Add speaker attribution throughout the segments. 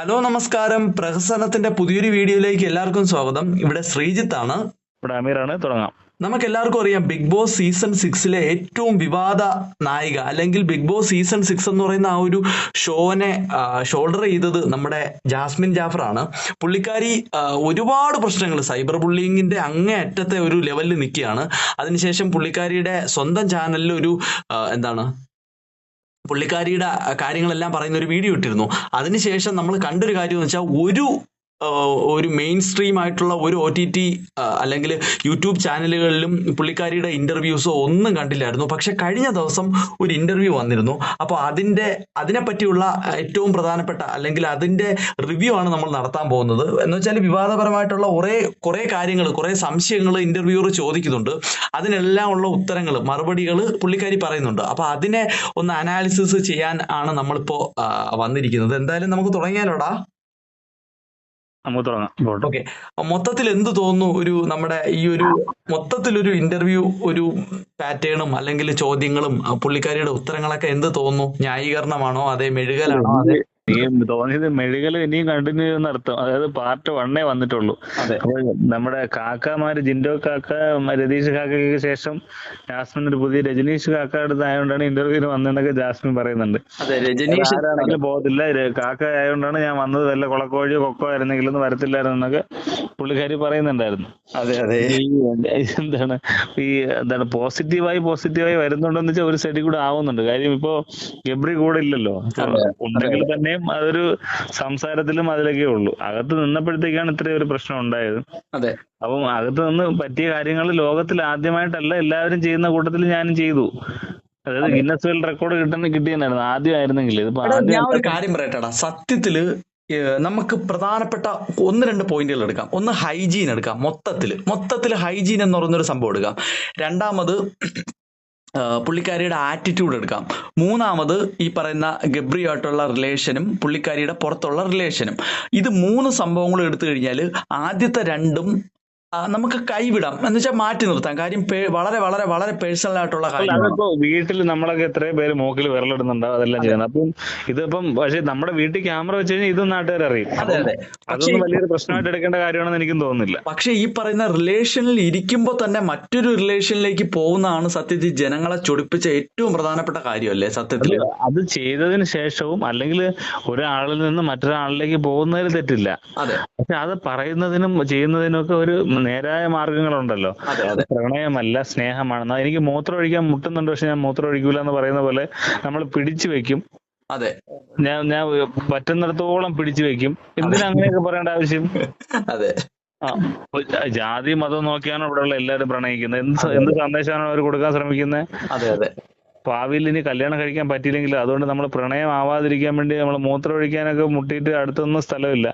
Speaker 1: Hello നമസ്കാരം. പ്രഹസനത്തിന്റെ പുതിയൊരു വീഡിയോയിലേക്ക് എല്ലാവർക്കും സ്വാഗതം. ഇവിടെ ശ്രീജിത്ത് ആണ്
Speaker 2: ഇവിടെ അമീറാണ്. തുടങ്ങാം.
Speaker 1: നമുക്ക് എല്ലാവർക്കും അറിയാം ബിഗ് ബോസ് സീസൺ സിക്സിലെ ഏറ്റവും വിവാദ നായിക അല്ലെങ്കിൽ ബിഗ് ബോസ് സീസൺ സിക്സ് എന്ന് പറയുന്ന ആ ഒരു ഷോനെ ഷോൾഡർ ചെയ്തത് നമ്മുടെ ജാസ്മിൻ ജാഫർ ആണ് പുള്ളിക്കാരി ഒരുപാട് പ്രശ്നങ്ങൾ സൈബർ ബുള്ളിങ്ങിന്റെ അങ്ങേ അറ്റത്തെ ഒരു ലെവലിൽ നിൽക്കുകയാണ്. അതിനുശേഷം പുള്ളിക്കാരിയുടെ സ്വന്തം ചാനലിൽ ഒരു എന്താണ് പുള്ളിക്കാരിയുടെ കാര്യങ്ങളെല്ലാം പറയുന്ന ഒരു വീഡിയോ ഇട്ടിരുന്നു. അതിനുശേഷം നമ്മൾ കണ്ടൊരു കാര്യം എന്ന് വെച്ചാൽ ഒരു ഒരു മെയിൻ സ്ട്രീം ആയിട്ടുള്ള ഒരു ഒ ടി ടി അല്ലെങ്കിൽ യൂട്യൂബ് ചാനലുകളിലും പുള്ളിക്കാരിയുടെ ഇന്റർവ്യൂസോ ഒന്നും കണ്ടില്ലായിരുന്നു. പക്ഷെ കഴിഞ്ഞ ദിവസം ഒരു ഇന്റർവ്യൂ വന്നിരുന്നു. അപ്പോൾ അതിന്റെ അതിനെപ്പറ്റിയുള്ള ഏറ്റവും പ്രധാനപ്പെട്ട അല്ലെങ്കിൽ അതിന്റെ റിവ്യൂ ആണ് നമ്മൾ നടത്താൻ പോകുന്നത്. എന്ന് വെച്ചാൽ വിവാദപരമായിട്ടുള്ള കുറേ കുറേ കാര്യങ്ങൾ കുറേ സംശയങ്ങൾ ഇന്റർവ്യൂവർ ചോദിക്കുന്നുണ്ട്. അതിനെല്ലാം ഉള്ള ഉത്തരങ്ങൾ മറുപടികൾ പുള്ളിക്കാരി പറയുന്നുണ്ട്. അപ്പോൾ അതിനെ ഒന്ന് അനാലിസിസ് ചെയ്യാൻ ആണ് നമ്മളിപ്പോൾ വന്നിരിക്കുന്നത്. എന്തായാലും നമുക്ക് തുടങ്ങിയാലോടാ. ഓക്കെ. മൊത്തത്തിൽ എന്ത് തോന്നുന്നു? ഒരു നമ്മുടെ ഈ ഒരു മൊത്തത്തിലൊരു ഇന്റർവ്യൂ ഒരു പാറ്റേണും അല്ലെങ്കിൽ ചോദ്യങ്ങളും പുള്ളിക്കാരിയുടെ ഉത്തരങ്ങളൊക്കെ എന്ത് തോന്നുന്നു? ന്യായീകരണമാണോ? അതേ മെഴുകലാണോ? അതെ
Speaker 2: ഈ തോന്നിയത് മെഴുകൽ ഇനിയും കണ്ടിന്യൂ ചെയ്യുന്ന അർത്ഥം അതായത് പാർട്ട് വണ്ണേ വന്നിട്ടുള്ളൂ.
Speaker 1: അതെ.
Speaker 2: അപ്പൊ നമ്മുടെ കാക്കമാര് ജിൻഡോ കാക്ക രതീഷ് കാക്കയ്ക്ക് ശേഷം ജാസ്മിൻ ഒരു പുതിയ രജനീഷ് കാക്ക ആയതുകൊണ്ടാണ് ഇന്റർവ്യൂവിന് വന്നതെന്നൊക്കെ ജാസ്മിൻ പറയുന്നുണ്ട്.
Speaker 1: രജനീഷ്
Speaker 2: ആരാണെങ്കിലും പോകത്തില്ല. കാക്ക ആയതുകൊണ്ടാണ് ഞാൻ വന്നത് വല്ല കുളക്കോഴിയോ കൊക്കോ ആയിരുന്നെങ്കിലും വരത്തില്ലായിരുന്നു എന്നൊക്കെ പുള്ളിക്കാരി പറയുന്നുണ്ടായിരുന്നു.
Speaker 1: അതെ അതെ.
Speaker 2: ഈ എന്താണ് ഈ എന്താണ് പോസിറ്റീവായി പോസിറ്റീവായി വരുന്നുണ്ടെന്ന് വെച്ചാൽ ഒരു സ്റ്റഡി കൂടെ ആവുന്നുണ്ട്. കാര്യം ഇപ്പോ ഗബ്രി കൂടെ ഇല്ലല്ലോ. ഉണ്ടെങ്കിൽ
Speaker 1: അതെ,
Speaker 2: തന്നെയും അതൊരു സംസാരത്തിലും അതിലൊക്കെ ഉള്ളൂ. അകത്ത് നിന്നപ്പോഴത്തേക്കാണ് ഇത്രയും ഒരു പ്രശ്നം ഉണ്ടായത്.
Speaker 1: അതെ.
Speaker 2: അപ്പം അകത്ത് നിന്ന് പറ്റിയ കാര്യങ്ങൾ ലോകത്തിൽ ആദ്യമായിട്ടല്ല എല്ലാവരും ചെയ്യുന്ന കൂട്ടത്തിൽ ഞാനും ചെയ്തു. അതായത് ഗിന്നസ് വേൾഡ് റെക്കോർഡ് കിട്ടുന്ന കിട്ടിയെന്നായിരുന്നു. ആദ്യമായിരുന്നെങ്കിൽ ഇതിപ്പോ
Speaker 1: ഞാൻ ഒരു കാര്യം പറയട്ടെടാ. സത്യത്തിൽ നമുക്ക് പ്രധാനപ്പെട്ട ഒന്ന് രണ്ട് പോയിന്റുകൾ എടുക്കാം. ഒന്ന് ഹൈജീൻ എടുക്കാം മൊത്തത്തിൽ മൊത്തത്തിൽ ഹൈജീൻ എന്ന് പറയുന്ന ഒരു സംഭവം എടുക്കാം. രണ്ടാമത് പുള്ളിക്കാരിയുടെ ആറ്റിറ്റ്യൂഡ് എടുക്കാം. മൂന്നാമത് ഈ പറയുന്ന ഗബ്രിയായിട്ടുള്ള റിലേഷനും പുള്ളിക്കാരിയുടെ പുറത്തുള്ള റിലേഷനും ഇത് മൂന്ന് സംഭവങ്ങളും എടുത്തു കഴിഞ്ഞാൽ ആദ്യത്തെ രണ്ടും നമുക്ക് കൈവിടാം. എന്ന് വെച്ചാൽ മാറ്റി നിർത്താം. കാര്യം വളരെ വളരെ വളരെ പേഴ്സണൽ ആയിട്ടുള്ള കാര്യം
Speaker 2: അതിപ്പോ വീട്ടിൽ നമ്മളൊക്കെ എത്രയും പേര് മോക്കിൽ വിരലിടുന്നുണ്ട്. അതെല്ലാം ചെയ്യണം അപ്പം ഇതിപ്പം പക്ഷെ നമ്മുടെ വീട്ടിൽ ക്യാമറ വെച്ച് കഴിഞ്ഞാൽ ഇതും നാട്ടുകാർ അറിയും. അതൊന്നും വലിയൊരു പ്രശ്നമായിട്ട് എടുക്കേണ്ട കാര്യമാണെന്ന് എനിക്കും തോന്നുന്നില്ല.
Speaker 1: പക്ഷെ ഈ പറയുന്ന റിലേഷനിൽ ഇരിക്കുമ്പോൾ തന്നെ മറ്റൊരു റിലേഷനിലേക്ക് പോകുന്നതാണ് സത്യത്തിൽ ജനങ്ങളെ ചൊടിപ്പിച്ച ഏറ്റവും പ്രധാനപ്പെട്ട കാര്യമല്ലേ സത്യത്തിൽ
Speaker 2: അത് അത് ചെയ്തതിന് ശേഷവും അല്ലെങ്കിൽ ഒരാളിൽ നിന്ന് മറ്റൊരാളിലേക്ക് പോകുന്നതിൽ തെറ്റില്ല.
Speaker 1: അതെ.
Speaker 2: പക്ഷെ അത് പറയുന്നതിനും ചെയ്യുന്നതിനും ഒക്കെ ഒരു നേരായ മാർഗങ്ങളുണ്ടല്ലോ. പ്രണയമല്ല സ്നേഹമാണ് എനിക്ക് മൂത്രം ഒഴിക്കാൻ മുട്ടുന്നുണ്ട് പക്ഷെ ഞാൻ മൂത്രം ഒഴിക്കൂല എന്ന് പറയുന്ന പോലെ നമ്മൾ പിടിച്ചു വെക്കും.
Speaker 1: അതെ.
Speaker 2: ഞാൻ ഞാൻ പറ്റുന്നിടത്തോളം പിടിച്ചു വെക്കും. എന്തിനാ അങ്ങനെയൊക്കെ പറയേണ്ട ആവശ്യം?
Speaker 1: അതെ.
Speaker 2: ആ, ജാതി മതം നോക്കിയാണ് ഇവിടെയുള്ള എല്ലാവരും പ്രണയിക്കുന്നത്. എന്ത് എന്ത് സന്ദേശമാണ് അവർ കൊടുക്കാൻ ശ്രമിക്കുന്നത്
Speaker 1: അതെ അതെ.
Speaker 2: ഭാവിയിൽ ഇനി കല്യാണം കഴിക്കാൻ പറ്റിയില്ലെങ്കിൽ അതുകൊണ്ട് നമ്മൾ പ്രണയം ആവാതിരിക്കാൻ വേണ്ടി നമ്മൾ മൂത്രം ഒഴിക്കാനൊക്കെ മുട്ടിയിട്ട് അടുത്തൊന്നും സ്ഥലമില്ല.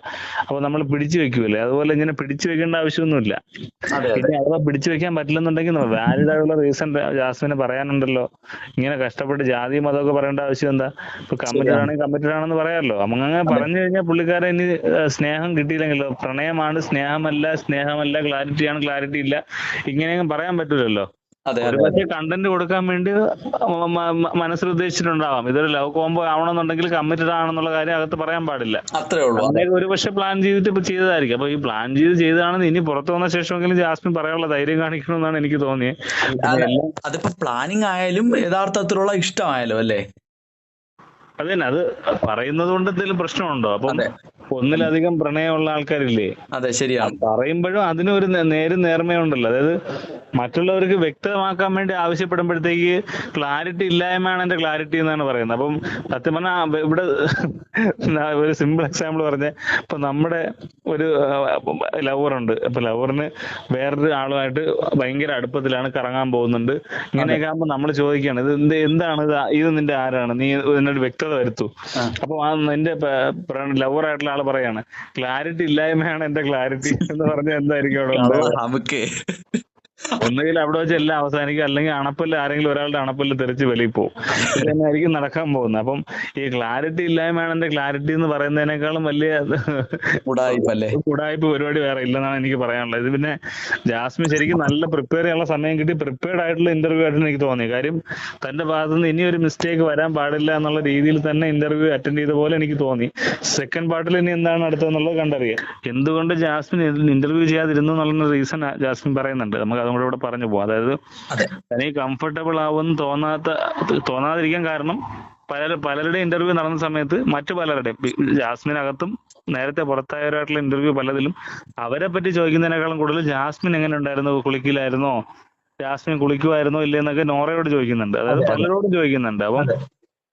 Speaker 2: അപ്പൊ നമ്മൾ പിടിച്ചു വെക്കൂലേ അതുപോലെ ഇങ്ങനെ പിടിച്ചു വെക്കേണ്ട ആവശ്യമൊന്നുമില്ല. പിന്നെ അഥവാ പിടിച്ചു വെക്കാൻ പറ്റില്ലെന്നുണ്ടെങ്കിൽ വാലിഡ് ആയുള്ള റീസൺ ജാസ്മിന് പറയാനുണ്ടല്ലോ. ഇങ്ങനെ കഷ്ടപ്പെട്ട് ജാതി മതമൊക്കെ പറയേണ്ട ആവശ്യം എന്താ? ഇപ്പൊ കമ്മിറ്റഡ് ആണെങ്കിൽ കമ്മിറ്റഡ് ആണെന്ന് പറയാമല്ലോ. അങ്ങനെ പറഞ്ഞു കഴിഞ്ഞാൽ പുള്ളിക്കാരൻ ഇനി സ്നേഹം കിട്ടിയില്ലെങ്കിലോ? പ്രണയമാണ് സ്നേഹമല്ല സ്നേഹമല്ല ക്ലാരിറ്റിയാണ് ക്ലാരിറ്റി ഇല്ല. ഇങ്ങനെയൊന്നും പറയാൻ പറ്റൂലല്ലോ.
Speaker 1: അതെ
Speaker 2: ഒരു
Speaker 1: അതെ
Speaker 2: കണ്ടന്റ് കൊടുക്കാൻ വേണ്ടി മനസ്സിൽ ഉദ്ദേശിച്ചിട്ടുണ്ടാവാം ഇതൊരു ലവ് കോംബോ ആവണമെന്നുണ്ടെങ്കിൽ കമ്മിറ്റഡ് ആണെന്നുള്ള കാര്യം അകത്ത് പറയാൻ പാടില്ല.
Speaker 1: അത്രേ ഉള്ളൂ അതെ.
Speaker 2: അങ്ങനെ ഒരു പക്ഷെ പ്ലാൻ ചെയ്തിട്ട് ഇപ്പൊ ചെയ്തതായിരിക്കും. അപ്പൊ ഈ പ്ലാൻ ചെയ്ത് ചെയ്തതാണെന്ന് ഇനി പുറത്തു വന്ന ശേഷമെങ്കിലും ജാസ്മിൻ പറയാനുള്ള ധൈര്യം കാണിക്കണമെന്നാണ് എനിക്ക് തോന്നിയത്
Speaker 1: അതെ അതിപ്പോ പ്ലാനിങ് ആയാലും യഥാർത്ഥത്തിലുള്ള ഇഷ്ടമായാലും അല്ലേ?
Speaker 2: അത് തന്നെ അത് പറയുന്നത് കൊണ്ട് എന്തെങ്കിലും പ്രശ്നമുണ്ടോ? അപ്പം ഒന്നിലധികം പ്രണയമുള്ള ആൾക്കാരില്ലേ?
Speaker 1: അതെ ശരിയാണ്
Speaker 2: പറയുമ്പോഴും അതിനൊരു ഒരു നേരും നേർമയുണ്ടല്ലോ. അതായത് മറ്റുള്ളവർക്ക് വ്യക്തമാക്കാൻ വേണ്ടി ആവശ്യപ്പെടുമ്പോഴത്തേക്ക് ക്ലാരിറ്റി ഇല്ലായ്മയാണ് എന്റെ ക്ലാരിറ്റി എന്നാണ് പറയുന്നത്. അപ്പം സത്യം പറഞ്ഞാൽ ഇവിടെ ഒരു സിമ്പിൾ എക്സാമ്പിൾ പറഞ്ഞ. ഇപ്പൊ നമ്മുടെ ഒരു ലവർ ഉണ്ട് അപ്പൊ ലവറിന് വേറൊരു ആളുമായിട്ട് ഭയങ്കര അടുപ്പത്തിലാണ് കറങ്ങാൻ പോകുന്നുണ്ട്. ഇങ്ങനെയൊക്കെ ആകുമ്പോൾ നമ്മൾ ചോദിക്കുകയാണ് ഇത് എന്താണ് ഇത് ഇത് നിന്റെ ആരാണ്? നീ ഇതിനൊരു വ്യക്തത വരുത്തൂ
Speaker 1: ആ.
Speaker 2: അപ്പൊ ആ എന്റെ ലവർ ആയിട്ടുള്ള ആൾ പറയാണ് ക്ലാരിറ്റി ഇല്ലായ്മയാണ് എന്റെ ക്ലാരിറ്റി എന്ന് പറഞ്ഞ എന്തായിരിക്കും അവിടെ ഒന്നുകിൽ അവിടെ വെച്ച് എല്ലാം അവസാനിക്കും അല്ലെങ്കിൽ അണപ്പല്ല് ആരെങ്കിലും ഒരാളുടെ അണപ്പല്ല് തെറിച്ച് വെളിയിൽ പോകും. ഇത് തന്നെയായിരിക്കും നടക്കാൻ പോകുന്നത്. അപ്പം ഈ ക്ലാരിറ്റി ഇല്ലായ്മയാണ് എന്റെ ക്ലാരിറ്റി എന്ന് പറയുന്നതിനേക്കാളും വലിയ കൂടായ്പ പരിപാടി വേറെ ഇല്ലെന്നാണ് എനിക്ക് പറയാനുള്ളത്. ഇത് പിന്നെ ജാസ്മിൻ ശരിക്കും നല്ല പ്രിപ്പയർ ചെയ്യാനുള്ള സമയം കിട്ടി. പ്രിപ്പയർഡ് ആയിട്ടുള്ള ഇന്റർവ്യൂ ആയിട്ട് എനിക്ക് തോന്നി കാര്യം തന്റെ ഭാഗത്തുനിന്ന് ഇനി ഒരു മിസ്റ്റേക്ക് വരാൻ പാടില്ല എന്നുള്ള രീതിയിൽ തന്നെ ഇന്റർവ്യൂ അറ്റൻഡ് ചെയ്ത പോലെ എനിക്ക് തോന്നി. സെക്കൻഡ് പാർട്ടിൽ ഇനി എന്താണ് അടുത്തതെന്നുള്ളത് കണ്ടറിയാം. എന്തുകൊണ്ട് ജാസ്മിൻ ഇന്റർവ്യൂ ചെയ്യാതിരുന്നു എന്നുള്ള റീസൺ ജാസ്മിൻ പറയുന്നുണ്ട്. നമുക്ക് അതും ഇവിടെ പറഞ്ഞു പോകും അതായത്
Speaker 1: അതെ.
Speaker 2: തനിക്ക് കംഫർട്ടബിൾ ആവും തോന്നാത്ത തോന്നാതിരിക്കാൻ കാരണം പല പലരുടെ ഇന്റർവ്യൂ നടന്ന സമയത്ത് മറ്റു ജാസ്മിൻ അകത്തും നേരത്തെ പുറത്തായവരായിട്ടുള്ള ഇന്റർവ്യൂ പലതിലും അവരെ പറ്റി ചോദിക്കുന്നതിനേക്കാളും കൂടുതൽ ജാസ്മിൻ എങ്ങനെ ഉണ്ടായിരുന്നു? കുളിക്കില്ലായിരുന്നോ? ജാസ്മിൻ കുളിക്കുമായിരുന്നോ? ഇല്ലെന്നൊക്കെ നോറയോട് ചോദിക്കുന്നുണ്ട്. അതായത്
Speaker 1: അതെ, അതെ.
Speaker 2: പലരോടും ചോദിക്കുന്നുണ്ട്. അപ്പം.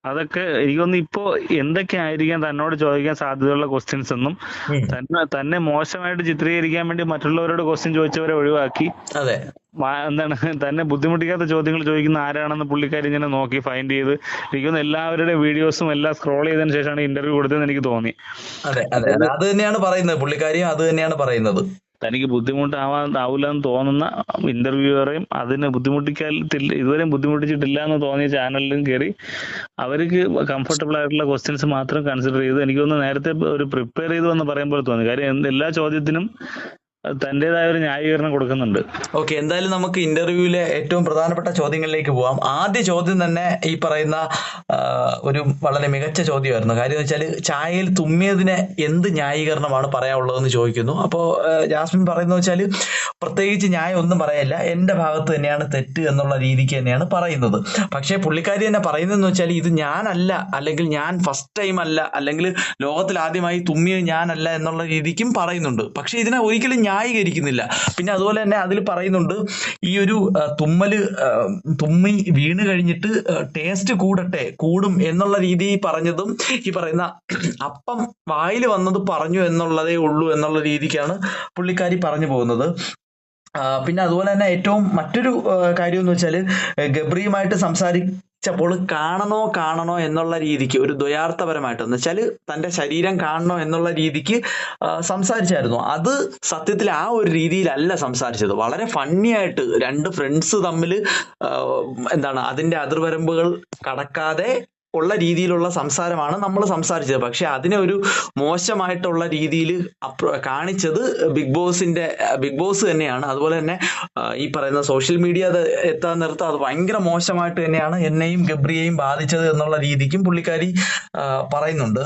Speaker 2: അതൊക്കെ എനിക്കൊന്ന് ഇപ്പോ എന്തൊക്കെ ആയിരിക്കാം തന്നോട് ചോദിക്കാൻ സാധ്യതയുള്ള ക്വസ്റ്റ്യൻസ് എന്നും തന്നെ തന്നെ മോശമായിട്ട് ചിത്രീകരിക്കാൻ വേണ്ടി മറ്റുള്ളവരോട് ക്വസ്റ്റ്യൻ ചോദിച്ചവരെ ഒഴിവാക്കി.
Speaker 1: അതെ.
Speaker 2: എന്താണ് തന്നെ ബുദ്ധിമുട്ടിക്കാത്ത ചോദ്യങ്ങൾ ചോദിക്കുന്ന ആരാണെന്ന് പുള്ളിക്കാരി ഇങ്ങനെ നോക്കി ഫൈൻഡ് ചെയ്ത് എനിക്കൊന്ന് എല്ലാവരുടെ വീഡിയോസും എല്ലാം സ്ക്രോൾ ചെയ്തതിനു ശേഷമാണ് ഇന്റർവ്യൂ കൊടുത്തതെന്ന് എനിക്ക് തോന്നി.
Speaker 1: അതെ. അതെ അതെ തന്നെയാണ് പറയുന്നത്. പുള്ളിക്കാരിയും അത് തന്നെയാണ് പറയുന്നത്.
Speaker 2: തനിക്ക് ബുദ്ധിമുട്ടാവാൻ ആവില്ല എന്ന് തോന്നുന്ന ഇന്റർവ്യൂവറെയും അതിനെ ബുദ്ധിമുട്ടിക്കാത്തില്ല ഇതുവരെയും ബുദ്ധിമുട്ടിച്ചിട്ടില്ല എന്ന് തോന്നിയ ചാനലിലും കയറി അവർക്ക് കംഫർട്ടബിൾ ആയിട്ടുള്ള ക്വസ്റ്റ്യൻസ് മാത്രം കൺസിഡർ ചെയ്ത്. എനിക്കൊന്ന് നേരത്തെ ഒരു പ്രിപ്പയർ ചെയ്തു എന്ന് പറയുമ്പോൾ തോന്നി. കാര്യം എല്ലാ ചോദ്യത്തിനും തന്റേതായ ഒരു ന്യായീകരണം കൊടുക്കുന്നുണ്ട്.
Speaker 1: ഓക്കെ എന്തായാലും നമുക്ക് ഇന്റർവ്യൂവിലെ ഏറ്റവും പ്രധാനപ്പെട്ട ചോദ്യങ്ങളിലേക്ക് പോവാം. ആദ്യ ചോദ്യം തന്നെ ഈ പറയുന്ന ഒരു വളരെ മികച്ച ചോദ്യമായിരുന്നു. കാര്യം എന്ന് വെച്ചാൽ ചായയിൽ തുമ്മിയതിന് എന്ത് ന്യായീകരണമാണ് പറയാനുള്ളതെന്ന് ചോദിക്കുന്നു. അപ്പോൾ ജാസ്മിൻ പറയുന്നത് വെച്ചാൽ പ്രത്യേകിച്ച് ന്യായം ഒന്നും പറയല്ല. എന്റെ ഭാഗത്ത് തന്നെയാണ് തെറ്റ് എന്നുള്ള രീതിക്ക് തന്നെയാണ് പറയുന്നത്. പക്ഷേ പുള്ളിക്കാരി തന്നെ പറയുന്നതെന്ന് വെച്ചാൽ ഇത് ഞാനല്ല അല്ലെങ്കിൽ ഞാൻ ഫസ്റ്റ് ടൈം അല്ല അല്ലെങ്കിൽ ലോകത്തിൽ ആദ്യമായി തുമ്മിയത് ഞാനല്ല എന്നുള്ള രീതിക്കും പറയുന്നുണ്ട്. പക്ഷേ ഇതിനെ ഒരിക്കലും ന്യായീകരിക്കുന്നില്ല. പിന്നെ അതുപോലെ തന്നെ അതിൽ പറയുന്നുണ്ട് ഈ ഒരു തുമ്മൽ തുമ്മി വീണ് കഴിഞ്ഞിട്ട് ടേസ്റ്റ് കൂടട്ടെ കൂടും എന്നുള്ള രീതി പറഞ്ഞതും ഈ പറയുന്ന അപ്പം വായിൽ വന്നത് പറഞ്ഞു എന്നുള്ളതേ ഉള്ളൂ എന്നുള്ള രീതിക്കാണ് പുള്ളിക്കാരി പറഞ്ഞു പോകുന്നത്. പിന്നെ അതുപോലെ തന്നെ ഏറ്റവും മറ്റൊരു കാര്യം എന്ന് വെച്ചാൽ ഗബ്രിയുമായിട്ട് സംസാരിച്ചപ്പോൾ കാണണോ കാണണോ എന്നുള്ള രീതിക്ക് ഒരു ദ്വയാർത്ഥപരമായിട്ട്. എന്ന് വെച്ചാൽ തന്റെ ശരീരം കാണണോ എന്നുള്ള രീതിക്ക് സംസാരിച്ചായിരുന്നു. അത് സത്യത്തിൽ ആ ഒരു രീതിയിലല്ല സംസാരിച്ചത്. വളരെ ഫണ്ണി ആയിട്ട് രണ്ട് ഫ്രണ്ട്സ് തമ്മിൽ എന്താണ് അതിന്റെ അതിർവരമ്പുകൾ കടക്കാതെ ഉള്ള രീതിയിലുള്ള സംസാരമാണ് നമ്മൾ സംസാരിച്ചത്. പക്ഷെ അതിനെ ഒരു മോശമായിട്ടുള്ള രീതിയിൽ കാണിച്ചത് ബിഗ് ബോസിന്റെ ബിഗ് ബോസ് തന്നെയാണ്. അതുപോലെ തന്നെ ഈ പറയുന്ന സോഷ്യൽ മീഡിയ എത്താൻ നിർത്ത അത് ഭയങ്കര മോശമായിട്ട് തന്നെയാണ് എന്നെയും ഗബ്രിയെയും ബാധിച്ചത് എന്നുള്ള രീതിക്കും പുള്ളിക്കാരി പറയുന്നുണ്ട്.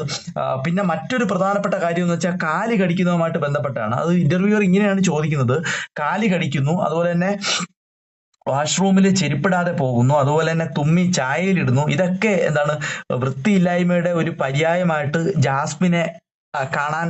Speaker 1: പിന്നെ മറ്റൊരു പ്രധാനപ്പെട്ട കാര്യം എന്ന് വെച്ചാൽ കാലി കടിക്കുന്നതുമായിട്ട് ബന്ധപ്പെട്ടാണ്. അത് ഇന്റർവ്യൂവർ ഇങ്ങനെയാണ് ചോദിക്കുന്നത്. കാലി കടിക്കുന്നു. അതുപോലെ തന്നെ വാഷ്റൂമിൽ ചെരുപ്പിടാതെ പോകുന്നു അതുപോലെ തന്നെ തുമ്മി ചായയിലിടുന്നു. ഇതൊക്കെ എന്താണ് വൃത്തിയില്ലായ്മയുടെ ഒരു പര്യായമായിട്ട് ജാസ്മിനെ കാണാൻ